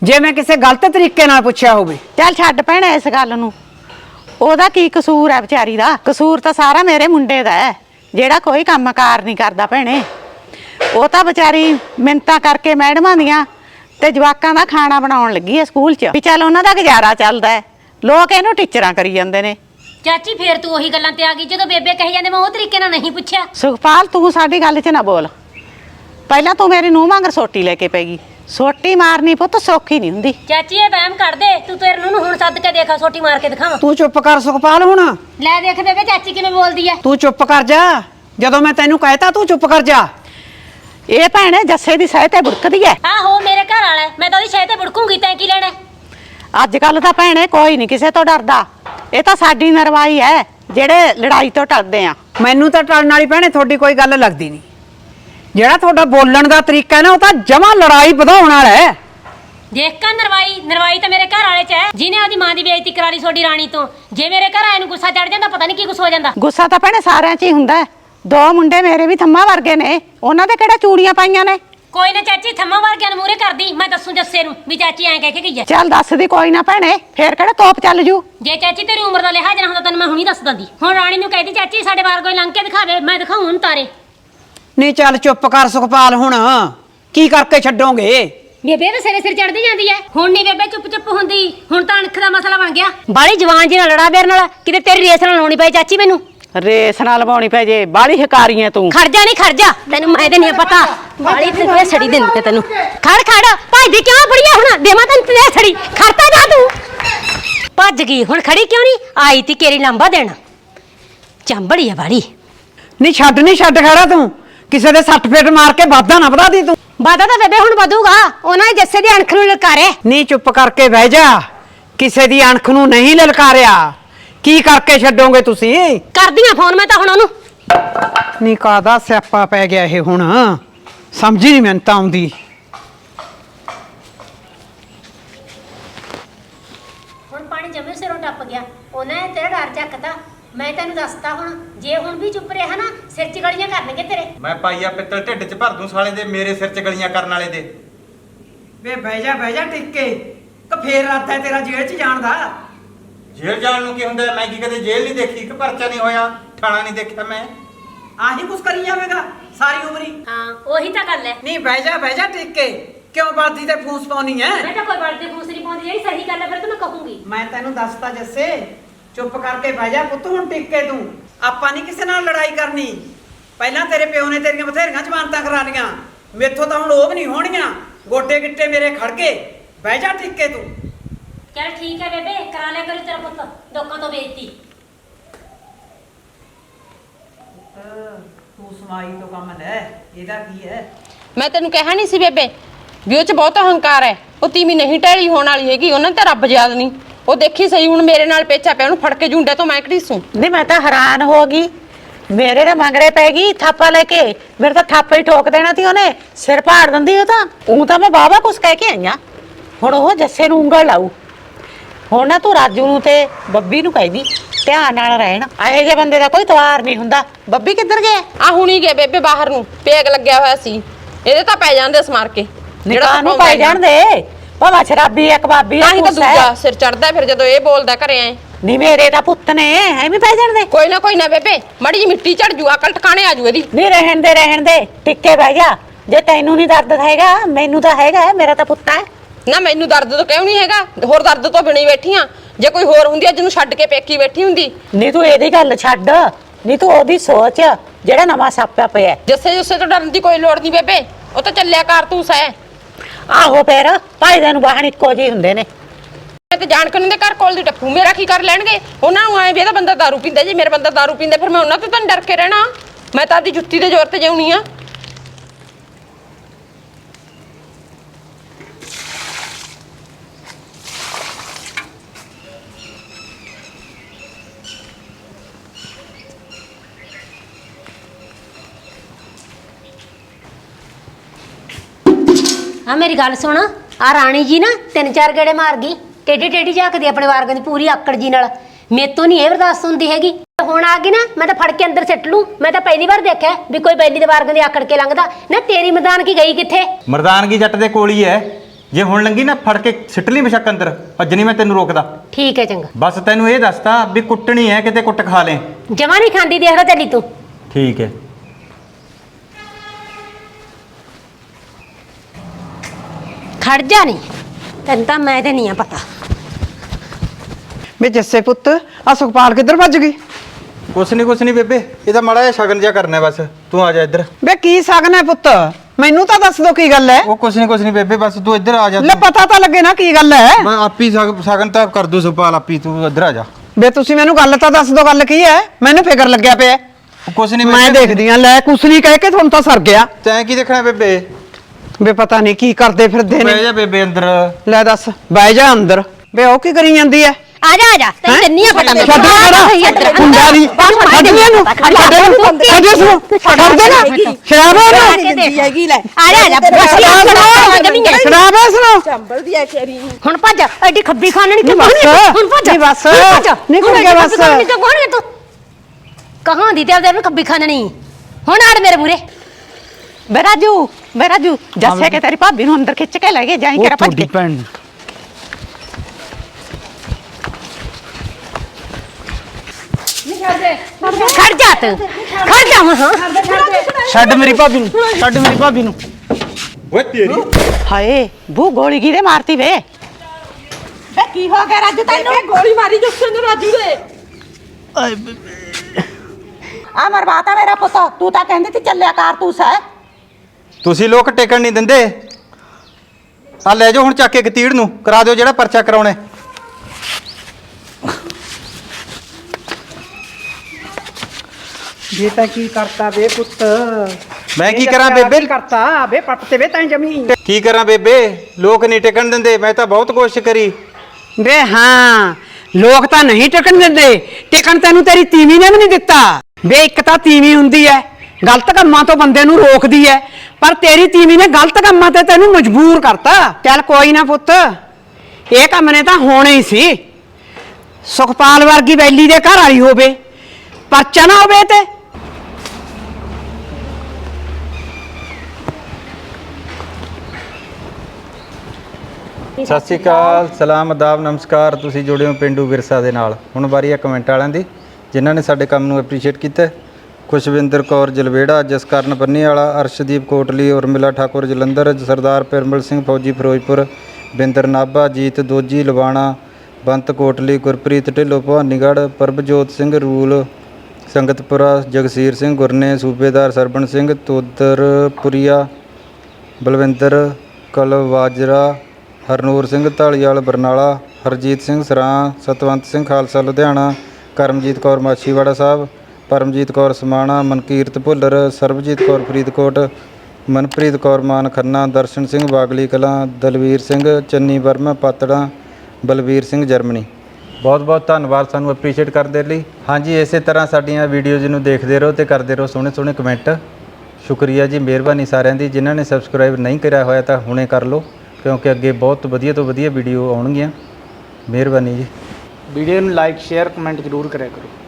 ਜੇ ਮੈਂ ਕਿਸੇ ਗਲਤ ਤਰੀਕੇ ਨਾਲ ਪੁੱਛਿਆ ਹੋਵੇ। ਚੱਲ ਛੱਡ ਭੈਣੇ ਇਸ ਗੱਲ ਨੂੰ। ਉਹਦਾ ਕੀ ਕਸੂਰ ਹੈ ਵਿਚਾਰੀ ਦਾ? ਕਸੂਰ ਤਾਂ ਸਾਰਾ ਮੇਰੇ ਮੁੰਡੇ ਦਾ ਹੈ ਜਿਹੜਾ ਕੋਈ ਕੰਮਕਾਰ ਨਹੀਂ ਕਰਦਾ ਭੈਣੇ। ਉਹ ਤਾਂ ਵਿਚਾਰੀ ਮਿੰਤਾਂ ਕਰਕੇ ਮੈਡਮਾਂ ਦੀਆਂ ਤੇ ਜਵਾਕਾਂ ਦਾ ਖਾਣਾ ਬਣਾਉਣ ਲੱਗੀ ਹੈ ਸਕੂਲ 'ਚ। ਵੀ ਚੱਲ ਉਹਨਾਂ ਦਾ ਗੁਜ਼ਾਰਾ ਚੱਲਦਾ ਹੈ ਲੋਕ ਇਹਨੂੰ ਟੀਚਰਾਂ ਕਰੀ ਜਾਂਦੇ ਨੇ। ਚਾਚੀ ਫੇਰ ਤੂੰ ਉਹੀ ਗੱਲਾਂ ਤੇ ਆ ਗਈ। ਜਦੋਂ ਬੇਬੇ ਕਹੀ ਜਾਂਦੇ ਮੈਂ ਉਹ ਤਰੀਕੇ ਨਾਲ ਨਹੀਂ ਪੁੱਛਿਆ। ਸੁਖਪਾਲ ਤੂੰ ਸਾਡੀ ਗੱਲ 'ਚ ਨਾ ਬੋਲ। ਪਹਿਲਾਂ ਤੂੰ ਮੇਰੀ ਨੂੰਹ ਵਾਂਗਰ ਸੋਟੀ ਲੈ ਕੇ ਪੈਗੀ ਸੋਟੀ ਮਾਰਨੀ ਪੁੱਤ ਸੌਖੀ ਨਹੀਂ ਹੁੰਦੀ। ਚਾਚੀ ਇਹ ਵਹਿਮ ਕਰ ਦੇ। ਤੂੰ ਤੇਰੇ ਨੂੰ ਹੁਣ ਸੱਦ ਕੇ ਦੇਖਾ ਸੋਟੀ ਮਾਰ ਕੇ ਦਿਖਾਵਾਂ। ਤੂੰ ਚੁੱਪ ਕਰ ਸੁਖਪਾਲ ਹੁਣ। ਲੈ ਦੇਖ ਬੇਬੇ ਚਾਚੀ ਕਿਵੇਂ ਬੋਲਦੀ ਐ। ਤੂੰ ਚੁੱਪ ਕਰ ਜਾ। ਜਦੋਂ ਮੈਂ ਤੈਨੂੰ ਕਹਿਤਾ ਤੂੰ ਚੁੱਪ ਕਰ ਜਾ। ਇਹ ਭੈਣੇ ਜੱਸੇ ਦੀ ਸਹਿ ਤੇ ਬੁੜਕਦੀ ਹੈ ਆਹੋ ਮੇਰੇ ਘਰ ਵਾਲਾ ਮੈਂ ਤਾਂ ਉਹਦੀ ਸ਼ਾਇਦ ਤੇ ਤੈਂ ਕੀ ਲੈਣਾ? ਅੱਜ ਕੱਲ ਤਾਂ ਭੈਣੇ ਕੋਈ ਨਹੀਂ ਕਿਸੇ ਤੋਂ ਡਰਦਾ। ਇਹ ਤਾਂ ਸਾਡੀ ਨਰਵਾਈ ਹੈ ਜਿਹੜੇ ਲੜਾਈ ਤੋਂ ਟਲਦੇ ਆ। ਮੈਨੂੰ ਤਾਂ ਟਲਣ ਵਾਲੀ ਭੈਣੇ ਤੁਹਾਡੀ ਕੋਈ ਗੱਲ ਲੱਗਦੀ ਨਹੀਂ ਜਿਹੜਾ ਤੁਹਾਡਾ ਬੋਲਣ ਦਾ ਤਰੀਕਾ ਹੈ ਨਾ ਉਹ ਤਾਂ ਜਮਾ ਲੜਾਈ ਵਧਾਉਣ ਵਾਲਾ ਹੈ। ਦੇਖ ਕਾ ਨਰਵਾਈ ਨਰਵਾਈ ਤਾਂ ਮੇਰੇ ਘਰ ਵਾਲੇ ਚ ਹੈ। ਜਿਹਨੇ ਉਹਦੀ ਮਾਂ ਦੀ ਬੇਇੱਜ਼ਤੀ ਕਰਾ ਲਈ ਛੋਡੀ ਰਾਣੀ ਤੋਂ। ਜੇ ਮੇਰੇ ਘਰ ਆਏ ਨੂੰ ਗੁੱਸਾ ਚੜ ਜਾਂਦਾ ਪਤਾ ਨਹੀਂ ਕੀ ਕੁਛ ਹੋ ਜਾਂਦਾ। ਗੁੱਸਾ ਤਾਂ ਭੈਣੇ ਸਾਰਿਆਂ 'ਚ ਹੀ ਹੁੰਦਾ ਹੈ। ਦੋ ਮੁੰਡੇ ਮੇਰੇ ਵੀ ਥੰਮਾ ਵਰਗੇ ਨੇ। ਉਹਨਾਂ ਦੇ ਕਿਹੜਾ ਚੂੜੀਆਂ ਪਾਈਆਂ ਨੇ? ਕੋਈ ਨਾ ਚਾਚੀ ਥੰਮਾ ਵਰਗਿਆਂ ਨੂੰ ਮੂਰੇ ਕਰਦੀ ਮੈਂ ਦੱਸੂ ਜੱਸੇ ਨੂੰ ਵੀ ਚਾਚੀ ਐਂ ਕਹਿ ਕੇ ਗਈ ਹੈ ਚੱਲ ਦੱਸਦੀ ਕੋਈ ਨਾ ਭੈਣੇ ਫੇਰ ਕਿਹੜਾ ਤੋਪ ਚੱਲ ਜੂ? ਜੇ ਚਾਚੀ ਤੇਰੀ ਉਮਰ ਦਾ ਲਿਹਾਜ਼ ਨਾ ਹੁੰਦਾ ਤੈਨੂੰ ਮੈਂ ਹੁਣੀ ਦੱਸ ਦਿੰਦੀ। ਹੁਣ ਰਾਣੀ ਨੂੰ ਕਹਿਦੀ ਚਾਚੀ ਸਾਡੇ ਬਾਰ ਕੋਈ ਲੰਘ ਕੇ ਦਿਖਾਵੇ ਮੈਂ ਦਿਖਾਉਂ ਹੁਣ ਤਾਰੇ। ਨਹੀਂ ਚੱਲ ਚੁੱਪ ਕਰ ਸੁਖਪਾਲ ਹੁਣ ਕੀ ਕਰਕੇ ਛੱਡੋਗੇ? ਬੇਬੇ ਤਾਂ ਸਿਰੇ ਸਿਰ ਚੜਦੀ ਜਾਂਦੀ ਐ। ਹੁਣ ਨਹੀਂ ਬੇਬੇ ਚੁੱਪ ਚੁੱਪ ਹੁੰਦੀ ਹੁਣ ਤਾਂ ਅਣਖ ਦਾ ਮਸਲਾ ਬਣ ਗਿਆ। ਬਾਲੀ ਜਵਾਨ ਜੀ ਨਾਲ ਲੜਾ ਬੇਰ ਨਾਲ ਕਿਤੇ ਤੇਰੀ ਰੇਸ ਨਾਲ ਲਾਉਣੀ ਪਈ ਚਾਚੀ ਮੈਨੂੰ। ਰੇਸ ਨਾਲ ਲਵਾਉਣੀ ਪੈ ਜੇ ਬਾਲੀ ਹਕਾਰੀਆਂ ਤੂੰ। ਖੜ ਜਾ ਨਹੀਂ ਖੜ ਜਾ। ਤੈਨੂੰ ਮੈਂ ਤੇ ਨਹੀਂ ਪਤਾ। ਬਾਲੀ ਤੇ ਤੇ ਛੜੀ ਦਿੰਦੀ ਤੈਨੂੰ। ਖੜ ਖੜ। ਭੱਜਦੀ ਕਿਉਂ ਬੁੜੀਆ ਹੁਣ? ਦੇਵਾਂ ਤੈਨੂੰ ਤੇ ਛੜੀ। ਖੜਤਾ ਜਾ ਤੂੰ। ਭੱਜ ਗਈ। ਹੁਣ ਖੜੀ ਕਿਉਂ ਨਹੀਂ ਆਈ ਤੀ ਕੇਰੀ ਲੰਬਾ ਦੇਣ। ਚੰਬੜੀ ਆ ਬਾਲੀ ਨਹੀਂ ਛੱਡ ਨਹੀਂ ਛੱਡ ਖੜਾ ਤੂੰ। ਕਿਸੇ ਦੇ ਸੱਟ ਫੇਟ ਮਾਰ ਕੇ ਵਾਧਾ ਨਾ ਵਧਾ ਦੀ ਤੂੰ। ਵਾਦਾ ਤਾਂ ਬੇਬੇ ਹੁਣ ਵਧੂਗਾ। ਉਹਨਾਂ ਨੇ ਜੱਸੇ ਦੀ ਅਣਖ ਨੂੰ ਲਲਕਾਰੇ। ਨਹੀਂ ਚੁੱਪ ਕਰਕੇ ਬਹਿ ਜਾ। ਕਿਸੇ ਦੀ ਅਣਖ ਨੂੰ ਨਹੀਂ ਲਲਕਾਰਿਆ। ਕੀ ਕਰਕੇ ਛੱਡੋਗੇ ਤੁਸੀਂ? ਕਰਦੀਆਂ ਫੋਨ ਮੈਂ ਤਾਂ ਹੁਣ ਉਹਨੂੰ। ਨਹੀਂ ਕਾਦਾ ਸਿਆਪਾ ਪੈ ਗਿਆ ਇਹ ਹੁਣ? ਸਮਝ ਨਹੀਂ ਮੈਨੂੰ ਤਾਂ ਆਉਂਦੀ। ਹੁਣ ਪਾਣੀ ਜਮੇ ਸਿਰੋਂ ਟੱਪ ਗਿਆ। ਉਹਨਾਂ ਨੇ ਤੇਰਾ ਡਰ ਚੱਕਤਾ ਮੈਂ ਤੈਨੂੰ ਦੱਸਤਾ ਹੁਣ ਜੇ ਹੁਣ ਵੀ ਚੁੱਪ ਰਿਹਾ ਨਾ ਸਿਰ 'ਚ ਗਲੀਆਂ ਕਰਨਗੇ ਤੇਰੇ। ਮੈਂ ਪਾਈਆ ਪਿੱਤਲ ਢਿੱਡ 'ਚ ਭਰ ਦੂੰ ਸਾਲੇ ਦੇ ਮੇਰੇ ਸਿਰ 'ਚ ਗਲੀਆਂ ਕਰਨ ਵਾਲੇ ਦੇ। ਵੇ ਬਹਿ ਜਾ ਬਹਿ ਜਾ ਟਿੱਕੇ। ਕਿ ਫੇਰ ਰਾਤ ਹੈ ਤੇਰਾ ਜੇਲ੍ਹ 'ਚ ਜਾਣ ਦਾ। ਜੇਲ੍ਹ ਜਾਣ ਨੂੰ ਕੀ ਹੁੰਦਾ ਮੈਂ ਕੀ ਕਦੇ ਜੇਲ੍ਹ ਨਹੀਂ ਦੇਖੀ? ਇੱਕ ਪਰਚਾ ਨਹੀਂ ਹੋਇਆ। ਥਾਣਾ ਨਹੀਂ ਦੇਖਿਆ ਮੈਂ। ਆਹੀ ਕੁਛ ਕਰੀ ਜਾਵੇਗਾ ਸਾਰੀ ਉਮਰੀ ਹਾਂ। ਉਹੀ ਤਾਂ ਗੱਲ ਹੈ। ਨਹੀਂ ਬਹਿ ਜਾ ਬਹਿ ਜਾ ਟਿੱਕੇ। ਕਿਉਂ ਬਾਦੀ ਤੇ ਫੂਸ ਪਾਉਣੀ ਐ ਮੈਂ ਤਾਂ ਕੋਈ ਬਲਦੇ ਫੂਸ ਨਹੀਂ ਪਾਉਂਦੀ ਜਿਹੜੀ ਸਹੀ ਗੱਲ ਹੈ ਫਿਰ ਤੈਨੂੰ ਕਹੂੰਗੀ। ਮੈਂ ਤੈਨੂੰ ਦੱਸਤਾ ਜੱਸੇ ਚੁੱਪ ਕਰਕੇ ਬਹਿ ਜਾ ਪੁੱਤ ਹੁਣ ਟਿੱਕੇ ਤੂੰ। ਆਪਾਂ ਨਹੀਂ ਕਿਸੇ ਨਾਲ ਲੜਾਈ ਕਰਨੀ। ਪਹਿਲਾਂ ਤੇਰੇ ਪਿਓ ਨੇ ਤੇਰੀਆਂ ਬਥੇਰੀਆਂ ਜ਼ਮਾਨਤਾਂ ਕਰਾ ਲੀਆਂ ਮੇਥੋਂ ਤਾਂ ਹੁਣ ਉਹ ਵੀ ਨਹੀਂ ਹੋਣੀਆਂ। ਗੋਡੇ ਗਿੱਟੇ ਮੇਰੇ ਖੜ ਗਏ। ਬਹਿ ਜਾ ਟਿੱਕੇ ਤੂੰ। ਚਲ ਠੀਕ ਹੈ ਬੇਬੇ ਕਰਾ ਲਿਆ ਕਰੀ ਤੇਰਾ ਪੁੱਤ ਲੋਕਾਂ ਤੋਂ ਬੇਇੱਜ਼ਤੀ। ਤੂੰ ਸਮਾਈ ਤੋਂ ਕੰਮ ਲੈ ਇਹਦਾ ਕੀ ਹੈ? ਮੈਂ ਤੈਨੂੰ ਕਿਹਾ ਨਹੀਂ ਸੀ ਬੇਬੇ ਵੀ ਉਹ ਚ ਬਹੁਤ ਅਹੰਕਾਰ ਹੈ। ਉਹ ਤੀਵੀਂ ਨਹੀਂ ਢੈਲੀ ਹੋਣ ਵਾਲੀ ਹੈਗੀ ਉਹਨਾਂ ਨੇ ਤਾਂ ਰੱਬ ਯਾਦ ਨਹੀਂ। ਉਹ ਦੇਖੀ ਸਹੀ ਹੁਣ ਮੇਰੇ ਨਾਲ ਪੇਚਾ ਪਿਆ ਉਹਨੂੰ ਫੜ ਕੇ ਜੁੰਡੇ ਤੋਂ ਮੈਂ ਘੜੀਸੂ ਨਹੀਂ ਮੈਂ ਤਾਂ ਹੈਰਾਨ ਹੋ ਗਈ। ਮੇਰੇ ਦੇ ਮੰਗਰੇ ਪੈ ਗਈ ਥਾਪਾ ਲੈ ਕੇ। ਮੇਰੇ ਤਾਂ ਥਾਪਾ ਹੀ ਠੋਕ ਦੇਣਾ ਸੀ ਉਹਨੇ ਸਿਰ ਪਾੜ ਦਿੰਦੀ ਉਹ ਤਾਂ। ਉਹ ਤਾਂ ਮੈਂ ਬਾਬਾ ਕੁਛ ਕਹਿ ਕੇ ਆਈਆਂ ਹੁਣ ਉਹ ਜੱਸੇ ਨੂੰ ਉਂਗਲ ਲਾਊ। ਹੁਣ ਨਾ ਤੂੰ ਰਾਜੂ ਨੂੰ ਤੇ ਬੱਬੀ ਨੂੰ ਕਹਿਦੀ ਧਿਆਨ ਨਾਲ ਰਹਿਣ। ਇਹੋ ਜਿਹੇ ਬੰਦੇ ਦਾ ਕੋਈ ਤਵਾਰ ਨਹੀਂ ਹੁੰਦਾ। ਬੱਬੀ ਕਿੱਧਰ ਗਿਆ ਆ ਹੁਣੀ ਗਏ ਬੇਬੇ ਬਾਹਰ ਨੂੰ ਪੇਗ ਲੱਗਿਆ ਹੋਇਆ ਸੀ। ਇਹਦੇ ਤਾਂ ਪੈ ਜਾਂਦੇ ਸਮਾਰ ਕੇ। ਨਿਕਾਹ ਨੂੰ ਪਾਈ ਜਾਣ ਦੇ ਭਾਵੇਂ ਸ਼ਰਾਬੀ ਆ ਕਬਾਬੀ ਆ ਤਾਂ ਹੀ ਤਾਂ। ਦੂਜਾ ਸਿਰ ਚੜਦਾ ਫਿਰ ਜਦੋਂ ਇਹ ਬੋਲਦਾ ਘਰੇ ਆਏ। ਨਹੀਂ ਮੇਰੇ ਤਾਂ ਪੁੱਤ ਨੇ ਐਵੇਂ ਪੈ ਜਾਣ ਦੇ ਕੋਈ ਨਾ ਕੋਈ ਨਾ ਬੇਬੇ ਮੜੀ ਜੀ ਮਿੱਟੀ ਝੜ ਜੂ ਅਕਲ ਟਿਕਾਣੇ ਆ ਜੂ ਇਹਦੀ। ਨਹੀਂ ਰਹਿਣ ਦੇ ਰਹਿਣ ਦੇ ਟਿੱਕੇ ਬਹਿ ਜਾ। ਜੇ ਤੈਨੂੰ ਨਹੀਂ ਦਰਦ ਹੈਗਾ ਮੈਨੂੰ ਤਾਂ ਹੈਗਾ ਮੇਰਾ ਤਾਂ ਪੁੱਤ ਹੈ। ਨਾ ਮੈਨੂੰ ਦਰਦ ਤੋਂ ਕਿਉਂ ਨਹੀਂ ਹੈਗਾ? ਹੋਰ ਦਰਦ ਤੋਂ ਬਿਣੀ ਬੈਠੀ ਆ। ਜੇ ਕੋਈ ਹੋਰ ਹੁੰਦੀ ਅੱਜ ਨੂੰ ਛੱਡ ਕੇ ਪੇਕੀ ਬੈਠੀ ਹੁੰਦੀ। ਨਹੀਂ ਤੂੰ ਇਹਦੀ ਗੱਲ ਛੱਡ। ਨਹੀਂ ਤੂੰ ਉਹਦੀ ਸੋਚ ਜਿਹੜਾ ਨਵਾਂ ਸਾਪਿਆ ਪਿਆ। ਜੱਸੇ ਜੁੱਸੇ ਤੋਂ ਡਰਨ ਦੀ ਕੋਈ ਲੋੜ ਨਹੀਂ ਬੇਬੇ। ਉਹ ਤਾਂ ਚੱਲਿਆ ਕਾਰਤੂਸ ਹੈ। ਆਹੋ ਫੇਰ ਭਾਈ ਦੇ ਨੂੰ ਬਾਹਣ ਇੱਕੋ ਜਿਹੇ ਹੁੰਦੇ ਨੇ। ਮੈਂ ਤੇ ਜਾਣ ਕੇ ਉਹਨਾਂ ਦੇ ਘਰ ਕੋਲ ਦੀ ਟੱਪੂ ਮੇਰਾ ਕੀ ਕਰ ਲੈਣਗੇ? ਉਹਨਾਂ ਨੂੰ ਆਏ ਵੀ ਇਹਦਾ ਬੰਦਾ ਦਾਰੂ ਪੀਂਦਾ ਜੇ ਮੇਰਾ ਬੰਦਾ ਦਾਰੂ ਪੀਂਦਾ ਫਿਰ ਮੈਂ ਉਹਨਾਂ ਤੋਂ ਤਾਂ ਡਰ ਕੇ ਰਹਿਣਾ। ਮੈਂ ਤਾਂ ਆਪਦੀ ਜੁੱਤੀ ਦੇ ਜ਼ੋਰ ਤੇ ਜਾਉਣੀ ਆ। ਆ ਮੇਰੀ ਗੱਲ ਸੁਣ। ਆ ਰਾਣੀ ਜੀ ਨਾ ਤਿੰਨ ਚਾਰ ਗੇੜੇ ਮਾਰ ਗਈ। ਟੇਢੀ ਟੇਢੀ ਝਾਕਦੀ ਆਪਣੇ ਵਾਰਗਾਂ ਦੀ ਪੂਰੀ ਆਕੜ ਜੀ ਨਾਲ। ਮੇਤੋਂ ਨਹੀਂ ਇਹ ਬਰਦਾਸ਼ਤ ਹੁੰਦੀ ਹੈਗੀ। ਹੁਣ ਆ ਗਈ ਨਾ ਮੈਂ ਤਾਂ ਫੜ ਕੇ ਅੰਦਰ ਸਿੱਟ ਲੂੰ। ਮੈਂ ਤਾਂ ਪਹਿਲੀ ਵਾਰ ਦੇਖਿਆ ਵੀ ਕੋਈ ਬੈਲੀ ਦੇ ਵਾਰਗਾਂ ਦੀ ਆਕੜ ਕੇ ਲੰਘਦਾ। ਨਾ ਤੇਰੀ ਮੈਦਾਨ ਕੀ ਗਈ ਕਿੱਥੇ? ਮਰਦਾਨਗੀ ਜੱਟ ਦੇ ਕੋਲ ਹੀ ਹੈ ਜੇ ਹੁਣ ਲੰਗੀ ਨਾ ਫੜ ਕੇ ਸਿੱਟ ਲਈ ਬਸ਼ੱਕ ਅੰਦਰ। ਭੱਜ ਨਹੀਂ ਮੈਂ ਤੈਨੂੰ ਰੋਕਦਾ। ਠੀਕ ਹੈ ਚੰਗਾ। ਬਸ ਤੈਨੂੰ ਇਹ ਦੱਸਤਾ ਵੀ ਕੁੱਟਣੀ ਹੈ ਕਿਤੇ ਕੁੱਟ ਖਾ ਲੈ। ਜਮਾ ਨਹੀਂ ਖਾਂਦੀ ਦੇਖ ਰਾ ਚੱਲੀ ਤੂੰ। ਠੀਕ ਹੈ ਖੜ ਜਾ ਨਹੀਂ ਤੈਨੂੰ ਤਾਂ ਮੈਂ ਤੇ ਨਹੀਂ ਆ ਪਤਾ। ਵੇ ਜੱਸੇ ਪੁੱਤ ਆ ਸੁਖਪਾਲ ਕਿੱਧਰ ਭੱਜ ਗਈ? ਕੁਛ ਨਹੀਂ ਕੁਛ ਨਹੀਂ ਬੇਬੇ ਇਹ ਤਾਂ ਮਾੜਾ ਜਿਹਾ ਸ਼ਗਨ ਜਿਹਾ ਕਰਨਾ ਹੈ ਬਸ। ਤੂੰ ਆ ਜਾ ਇੱਧਰ। ਵੇ ਕੀ ਸਗਨ ਹੈ ਪੁੱਤ? ਮੈਨੂੰ ਤਾਂ ਦੱਸ ਦੋ ਕੀ ਗੱਲ ਹੈ। ਉਹ ਕੁਛ ਨਹੀਂ ਕੁਛ ਨਹੀਂ ਬੇਬੇ ਬਸ ਤੂੰ ਇੱਧਰ ਆ ਜਾ ਲੈ ਪਤਾ ਤਾਂ ਲੱਗੇ ਨਾ ਕੀ ਗੱਲ ਹੈ। ਮੈਂ ਆਪੀ ਸ਼ਗ- ਸ਼ਗਨ ਤਾਂ ਕਰ ਦੂ ਸੁਪਾਲ ਆਪੀ ਤੂੰ ਇੱਧਰ ਆ ਜਾ। ਵੇ ਤੁਸੀਂ ਮੈਨੂੰ ਗੱਲ ਤਾਂ ਦੱਸ ਦੋ ਗੱਲ ਕੀ ਹੈ? ਮੈਨੂੰ ਫਿਕਰ ਲੱਗਿਆ ਪਿਆ ਉਹ ਕੁਛ ਨਹੀਂ ਮੈਂ ਦੇਖਦੀ ਆ ਲੈ ਕੁਛ ਨਹੀਂ ਕਹਿ ਕੇ ਤੁਹਾਨੂੰ ਤਾਂ ਸਰ ਗਿਆ। ਤੈਂ ਕੀ ਦੇਖਣਾ ਬੇਬੇ? ਵੇ ਪਤਾ ਨਹੀਂ ਕੀ ਕਰਦੇ ਫਿਰਦੇ ਬਹਿ ਨੇ ਜਾ ਬੇਬੇ ਅੰਦਰ। ਲੈ ਦੱਸ ਬਹਿ ਜਾ ਅੰਦਰ। ਵੇ ਉਹ ਕੀ ਕਰੀ ਜਾਂਦੀ ਹੈ ਆ ਜਾ ਆ ਜਾ। ਤੈਨੂੰ? ਦਿੰਨੀ ਆ ਪਤਾ ਮੈਂ ਛੱਡ ਦੀ ਛੱਡ ਇਹਨੂੰ ਛੱਡ ਇਹਨੂੰ ਛੱਡ ਇਸ ਨੂੰ ਛੱਡ ਦੇ ਨਾ ਸ਼ਰਾਬ ਹੈ ਨਾ। ਹੈਗੀ ਲੈ ਆ ਜਾ ਆ ਜਾ ਸ਼ਰਾਬ ਹੈ ਸ਼ਰਾਬ ਹੈ ਇਸ ਨੂੰ ਹੁਣ ਭੱਜ। ਐਡੀ ਖੱਬੀ ਖਾਨਣੀ ਨਹੀਂ। ਹੁਣ ਭੱਜ। ਨਹੀਂ ਬਸ। ਨਹੀਂ ਐਡੀ ਬਸ। ਤੇ ਕੌਣ ਤੂੰ। ਕਹਾਂ ਦੀ ਤੇ ਆਪਦੇ ਆਪ ਨੂੰ ਖੱਬੀ ਖਾਨਣੀ ਹੁਣ ਆੜ ਮੇਰੇ ਮੂਰੇ ਬੇ ਰਾਜੂ ਬੇ ਰਾਜੂ ਜੱਸੇ ਕੇ ਤੇਰੀ ਭਾਬੀ ਨੂੰ ਅੰਦਰ ਖਿੱਚ ਕੇ ਲੈ ਗਏ ਜਾਈ ਕੇ ਭੱਜ ਕੇ ਭੈਣ। ਖੜ ਜਾ ਤੂੰ। ਖੜ ਜਾ ਹੁਣ। ਹਾਂ ਛੱਡ ਮੇਰੀ ਭਾਬੀ ਨੂੰ ਛੱਡ ਮੇਰੀ ਭਾਬੀ ਨੂੰ। ਓਏ ਤੇਰੀ। ਹਾਏ ਬੂ ਗੋਲੀ ਕਿਹਦੇ ਮਾਰਤੀ ਵੇ? ਬੇ ਕੀ ਹੋ ਗਿਆ ਰਾਜੂ ਤੈਨੂੰ? ਗੋਲੀ ਮਾਰੀ ਜੁੱਸੇ ਨੂੰ ਰਾਜੂ ਦੇ। ਆ ਮਰਵਾਤਾ ਮੇਰਾ ਪੁੱਤ। ਤੂੰ ਤਾਂ ਕਹਿੰਦੀ ਤੀ ਚੱਲਿਆ ਕਾਰਤੂਸ ਹੈ ਤੁਸੀਂ ਲੋਕ ਟਿਕਣ ਨਹੀਂ ਦਿੰਦੇ। ਆ ਲੈ ਜਾਓ ਹੁਣ ਚੱਕ ਕੇ ਕਤੀੜ ਨੂੰ ਕਰਾ ਦਿਓ ਜਿਹੜਾ ਪਰਚਾ ਕਰਾਉਣਾ ਹੈ। ਜੇ ਤਾਂ ਕੀ ਕਰਤਾ ਵੇ ਪੁੱਤ? ਮੈਂ ਕੀ ਕਰਾਂ ਬੇਬੇ? ਕੀ ਕਰਤਾ? ਬੇ ਪੱਟ ਤੇ ਵੇ ਤੈਂ ਜਮੀ। ਕੀ ਕਰਾਂ ਬੇਬੇ? ਲੋਕ ਨਹੀਂ ਟਿਕਣ ਦਿੰਦੇ ਮੈਂ ਤਾਂ ਬਹੁਤ ਕੋਸ਼ਿਸ਼ ਕਰੀ। ਵੇ ਹਾਂ ਲੋਕ ਤਾਂ ਨਹੀਂ ਟਿਕਣ ਦਿੰਦੇ। ਟਿਕਣ ਤੈਨੂੰ ਤੇਰੀ ਤੀਵੀਂ ਨੇ ਵੀ ਨਹੀਂ ਦਿੱਤਾ। ਵੇ ਇੱਕ ਤਾਂ ਤੀਵੀਂ ਹੁੰਦੀ ਐ ਗਲਤ ਕੰਮਾਂ ਤੋਂ ਬੰਦੇ ਨੂੰ ਰੋਕਦੀ ਐ। ਪਰ ਤੇਰੀ ਤੀਵੀਂ ਨੇ ਗਲਤ ਕੰਮਾਂ ਤੇ ਤੈਨੂੰ ਮਜਬੂਰ ਕਰਤਾ। ਚੱਲ ਕੋਈ ਨਾ ਪੁੱਤ, ਇਹ ਕੰਮ ਨੇ ਤਾਂ ਹੋਣਾ ਹੀ ਸੀ। ਸੁਖਪਾਲ ਵਰਗੀ ਬੈਲੀ ਦੇ ਘਰ ਵਾਲੀ ਹੋਵੇ, ਪਰਚਾ ਨਾ ਹੋਵੇ ਤੇ। ਸਤਿ ਸ਼੍ਰੀ ਅਕਾਲ, ਸਲਾਮ, ਅਦਾਬ, ਨਮਸਕਾਰ। ਤੁਸੀਂ ਜੁੜੇ ਹੋ ਪਿੰਡੂ ਵਿਰਸਾ ਦੇ ਨਾਲ। ਹੁਣ ਵਾਰੀ ਹੈ ਕਮੈਂਟ ਵਾਲਿਆਂ ਦੀ, ਜਿਨ੍ਹਾਂ ਨੇ ਸਾਡੇ ਕੰਮ ਨੂੰ ਐਪਰੀਸ਼ੀਏਟ ਕੀਤਾ। ਹੈ। ਖੁਸ਼ਵਿੰਦਰ ਕੌਰ ਜਲਵੇੜਾ, ਜਸਕਰਨ ਬੰਨੀ ਵਾਲਾ ਅਰਸ਼ਦੀਪ ਕੋਟਲੀ, ਉਰਮਿਲਾ ਠਾਕੁਰ, ਜਲੰਧਰ, ਸਰਦਾਰ ਪਿਰਮਲ ਸਿੰਘ ਫੌਜੀ, ਫਿਰੋਜ਼ਪੁਰ, ਬਿੰਦਰ ਨਾਭਾ, ਜੀਤ ਦੋਜੀ, ਲਵਾਣਾ, ਬੰਤ ਕੋਟਲੀ, ਗੁਰਪ੍ਰੀਤ ਢਿੱਲੋਂ, ਭਵਾਨੀਗੜ੍ਹ, ਪ੍ਰਭਜੋਤ ਸਿੰਘ ਰੂਲ, ਸੰਗਤਪੁਰਾ, ਜਗਸੀਰ ਸਿੰਘ ਗੁਰਨੇ, ਸੂਬੇਦਾਰ ਸਰਬਣ ਸਿੰਘ, ਤੋਦਰਪੁਰੀਆ, ਬਲਵਿੰਦਰ ਕਲਵਾਜਰਾ, ਹਰਨੂਰ ਸਿੰਘ ਢਾਲੀਵਾਲ ਬਰਨਾਲਾ, ਹਰਜੀਤ ਸਿੰਘ ਸਰਾਂ, ਸਤਵੰਤ ਸਿੰਘ ਖਾਲਸਾ ਲੁਧਿਆਣਾ, ਕਰਮਜੀਤ ਕੌਰ ਮਾਛੀਵਾੜਾ ਸਾਹਿਬ ਪਰਮਜੀਤ ਕੌਰ ਸਮਾਣਾ ਮਨਕੀਰਤ ਭੁੱਲਰ ਸਰਬਜੀਤ ਕੌਰ ਫਰੀਦਕੋਟ ਮਨਪ੍ਰੀਤ ਕੌਰ ਮਾਨ ਖੰਨਾ ਦਰਸ਼ਨ ਸਿੰਘ ਬਾਗਲੀ ਕਲਾਂ ਦਲਵੀਰ ਸਿੰਘ ਚੰਨੀ ਵਰਮਾ ਪਾਤੜਾ ਬਲਵੀਰ ਸਿੰਘ ਜਰਮਨੀ। ਬਹੁਤ ਬਹੁਤ ਧੰਨਵਾਦ ਸਾਨੂੰ ਐਪਰੀਸ਼ੀਏਟ ਕਰਦੇ ਲਈ। ਹਾਂਜੀ ਇਸੇ ਤਰ੍ਹਾਂ ਸਾਡੀਆਂ ਵੀਡੀਓਜ਼ ਨੂੰ ਦੇਖਦੇ ਰਹੋ ਤੇ ਕਰਦੇ ਰਹੋ ਸੋਹਣੇ ਸੋਹਣੇ ਕਮੈਂਟ ਸ਼ੁਕਰੀਆ ਜੀ ਮਿਹਰਬਾਨੀ ਸਾਰਿਆਂ ਦੀ। ਜਿਨ੍ਹਾਂ ਨੇ ਸਬਸਕ੍ਰਾਈਬ ਨਹੀਂ ਕਰਿਆ ਹੋਇਆ ਤਾਂ ਹੁਣੇ ਕਰ ਲਓ ਕਿਉਂਕਿ ਅੱਗੇ ਬਹੁਤ ਵਧੀਆ ਤੋਂ ਵਧੀਆ ਵੀਡੀਓ ਆਉਣਗੀਆਂ। ਮਿਹਰਬਾਨੀ ਜੀ। ਵੀਡੀਓ ਨੂੰ ਲਾਈਕ ਸ਼ੇਅਰ ਕਮੈਂਟ ਜ਼ਰੂਰ ਕਰਿਆ ਕਰੋ।